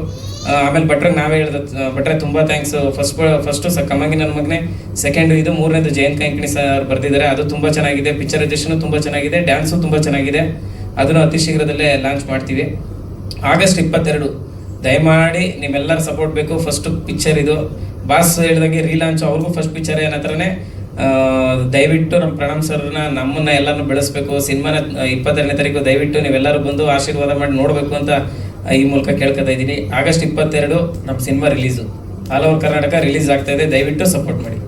ಆಮೇಲೆ ಭಟ್ರಿಗೆ ನಾವೇ ಹೇಳ್ದ ಭಟ್ರೆ ತುಂಬಾ ಥ್ಯಾಂಕ್ಸ್ ಫಸ್ಟ್ ಫಸ್ಟ್ ಸ ಕಮ್ಮಂಗಿ ನನ್ನ ಮಗನೇ ಸೆಕೆಂಡ್ ಇದು, ಮೂರನೇದು ಜಯಂತ್ ಕಂಕಣಿ ಸರ್ ಬರೆದಿದ್ದಾರೆ. ಅದು ತುಂಬಾ ಚೆನ್ನಾಗಿದೆ. ಪಿಕ್ಚರೈಸೇಷನು ತುಂಬಾ ಚೆನ್ನಾಗಿದೆ. ಡ್ಯಾನ್ಸು ತುಂಬಾ ಚೆನ್ನಾಗಿದೆ. ಅದನ್ನು ಅತಿ ಶೀಘ್ರದಲ್ಲೇ ಲಾಂಚ್ ಮಾಡ್ತೀವಿ. ಆಗಸ್ಟ್ ಇಪ್ಪತ್ತೆರಡು. ದಯಮಾಡಿ ನಿಮ್ಮೆಲ್ಲರ ಸಪೋರ್ಟ್ ಬೇಕು. ಫಸ್ಟ್ ಪಿಕ್ಚರ್ ಇದು. ಬಾಸ್ ಹೇಳಿದಾಗೆ ರೀಲಾಂಚ್ ಅವ್ರಿಗೂ ಫಸ್ಟ್ ಪಿಕ್ಚರ್ ಏನತ್ರನೇ ದಯವಿಟ್ಟು ನಮ್ಮ ಪ್ರಣಾಮ್ ಸರ್ನ, ನಮ್ಮನ್ನ ಎಲ್ಲರನ್ನು ಬೆಳೆಸಬೇಕು. ಸಿನಿಮಾನ ಇಪ್ಪತ್ತೆರಡನೇ ತಾರೀಕು ದಯವಿಟ್ಟು ನೀವೆಲ್ಲರೂ ಬಂದು ಆಶೀರ್ವಾದ ಮಾಡಿ ನೋಡಬೇಕು ಅಂತ ಈ ಮೂಲಕ ಕೇಳ್ಕೊತಾ ಇದ್ದೀನಿ. ಆಗಸ್ಟ್ ಇಪ್ಪತ್ತೆರಡು, ನಮ್ಮ cinema release. All over Karnataka release ಆಗ್ತಾ ಇದೆ. ದಯವಿಟ್ಟು ಸಪೋರ್ಟ್ ಮಾಡಿ.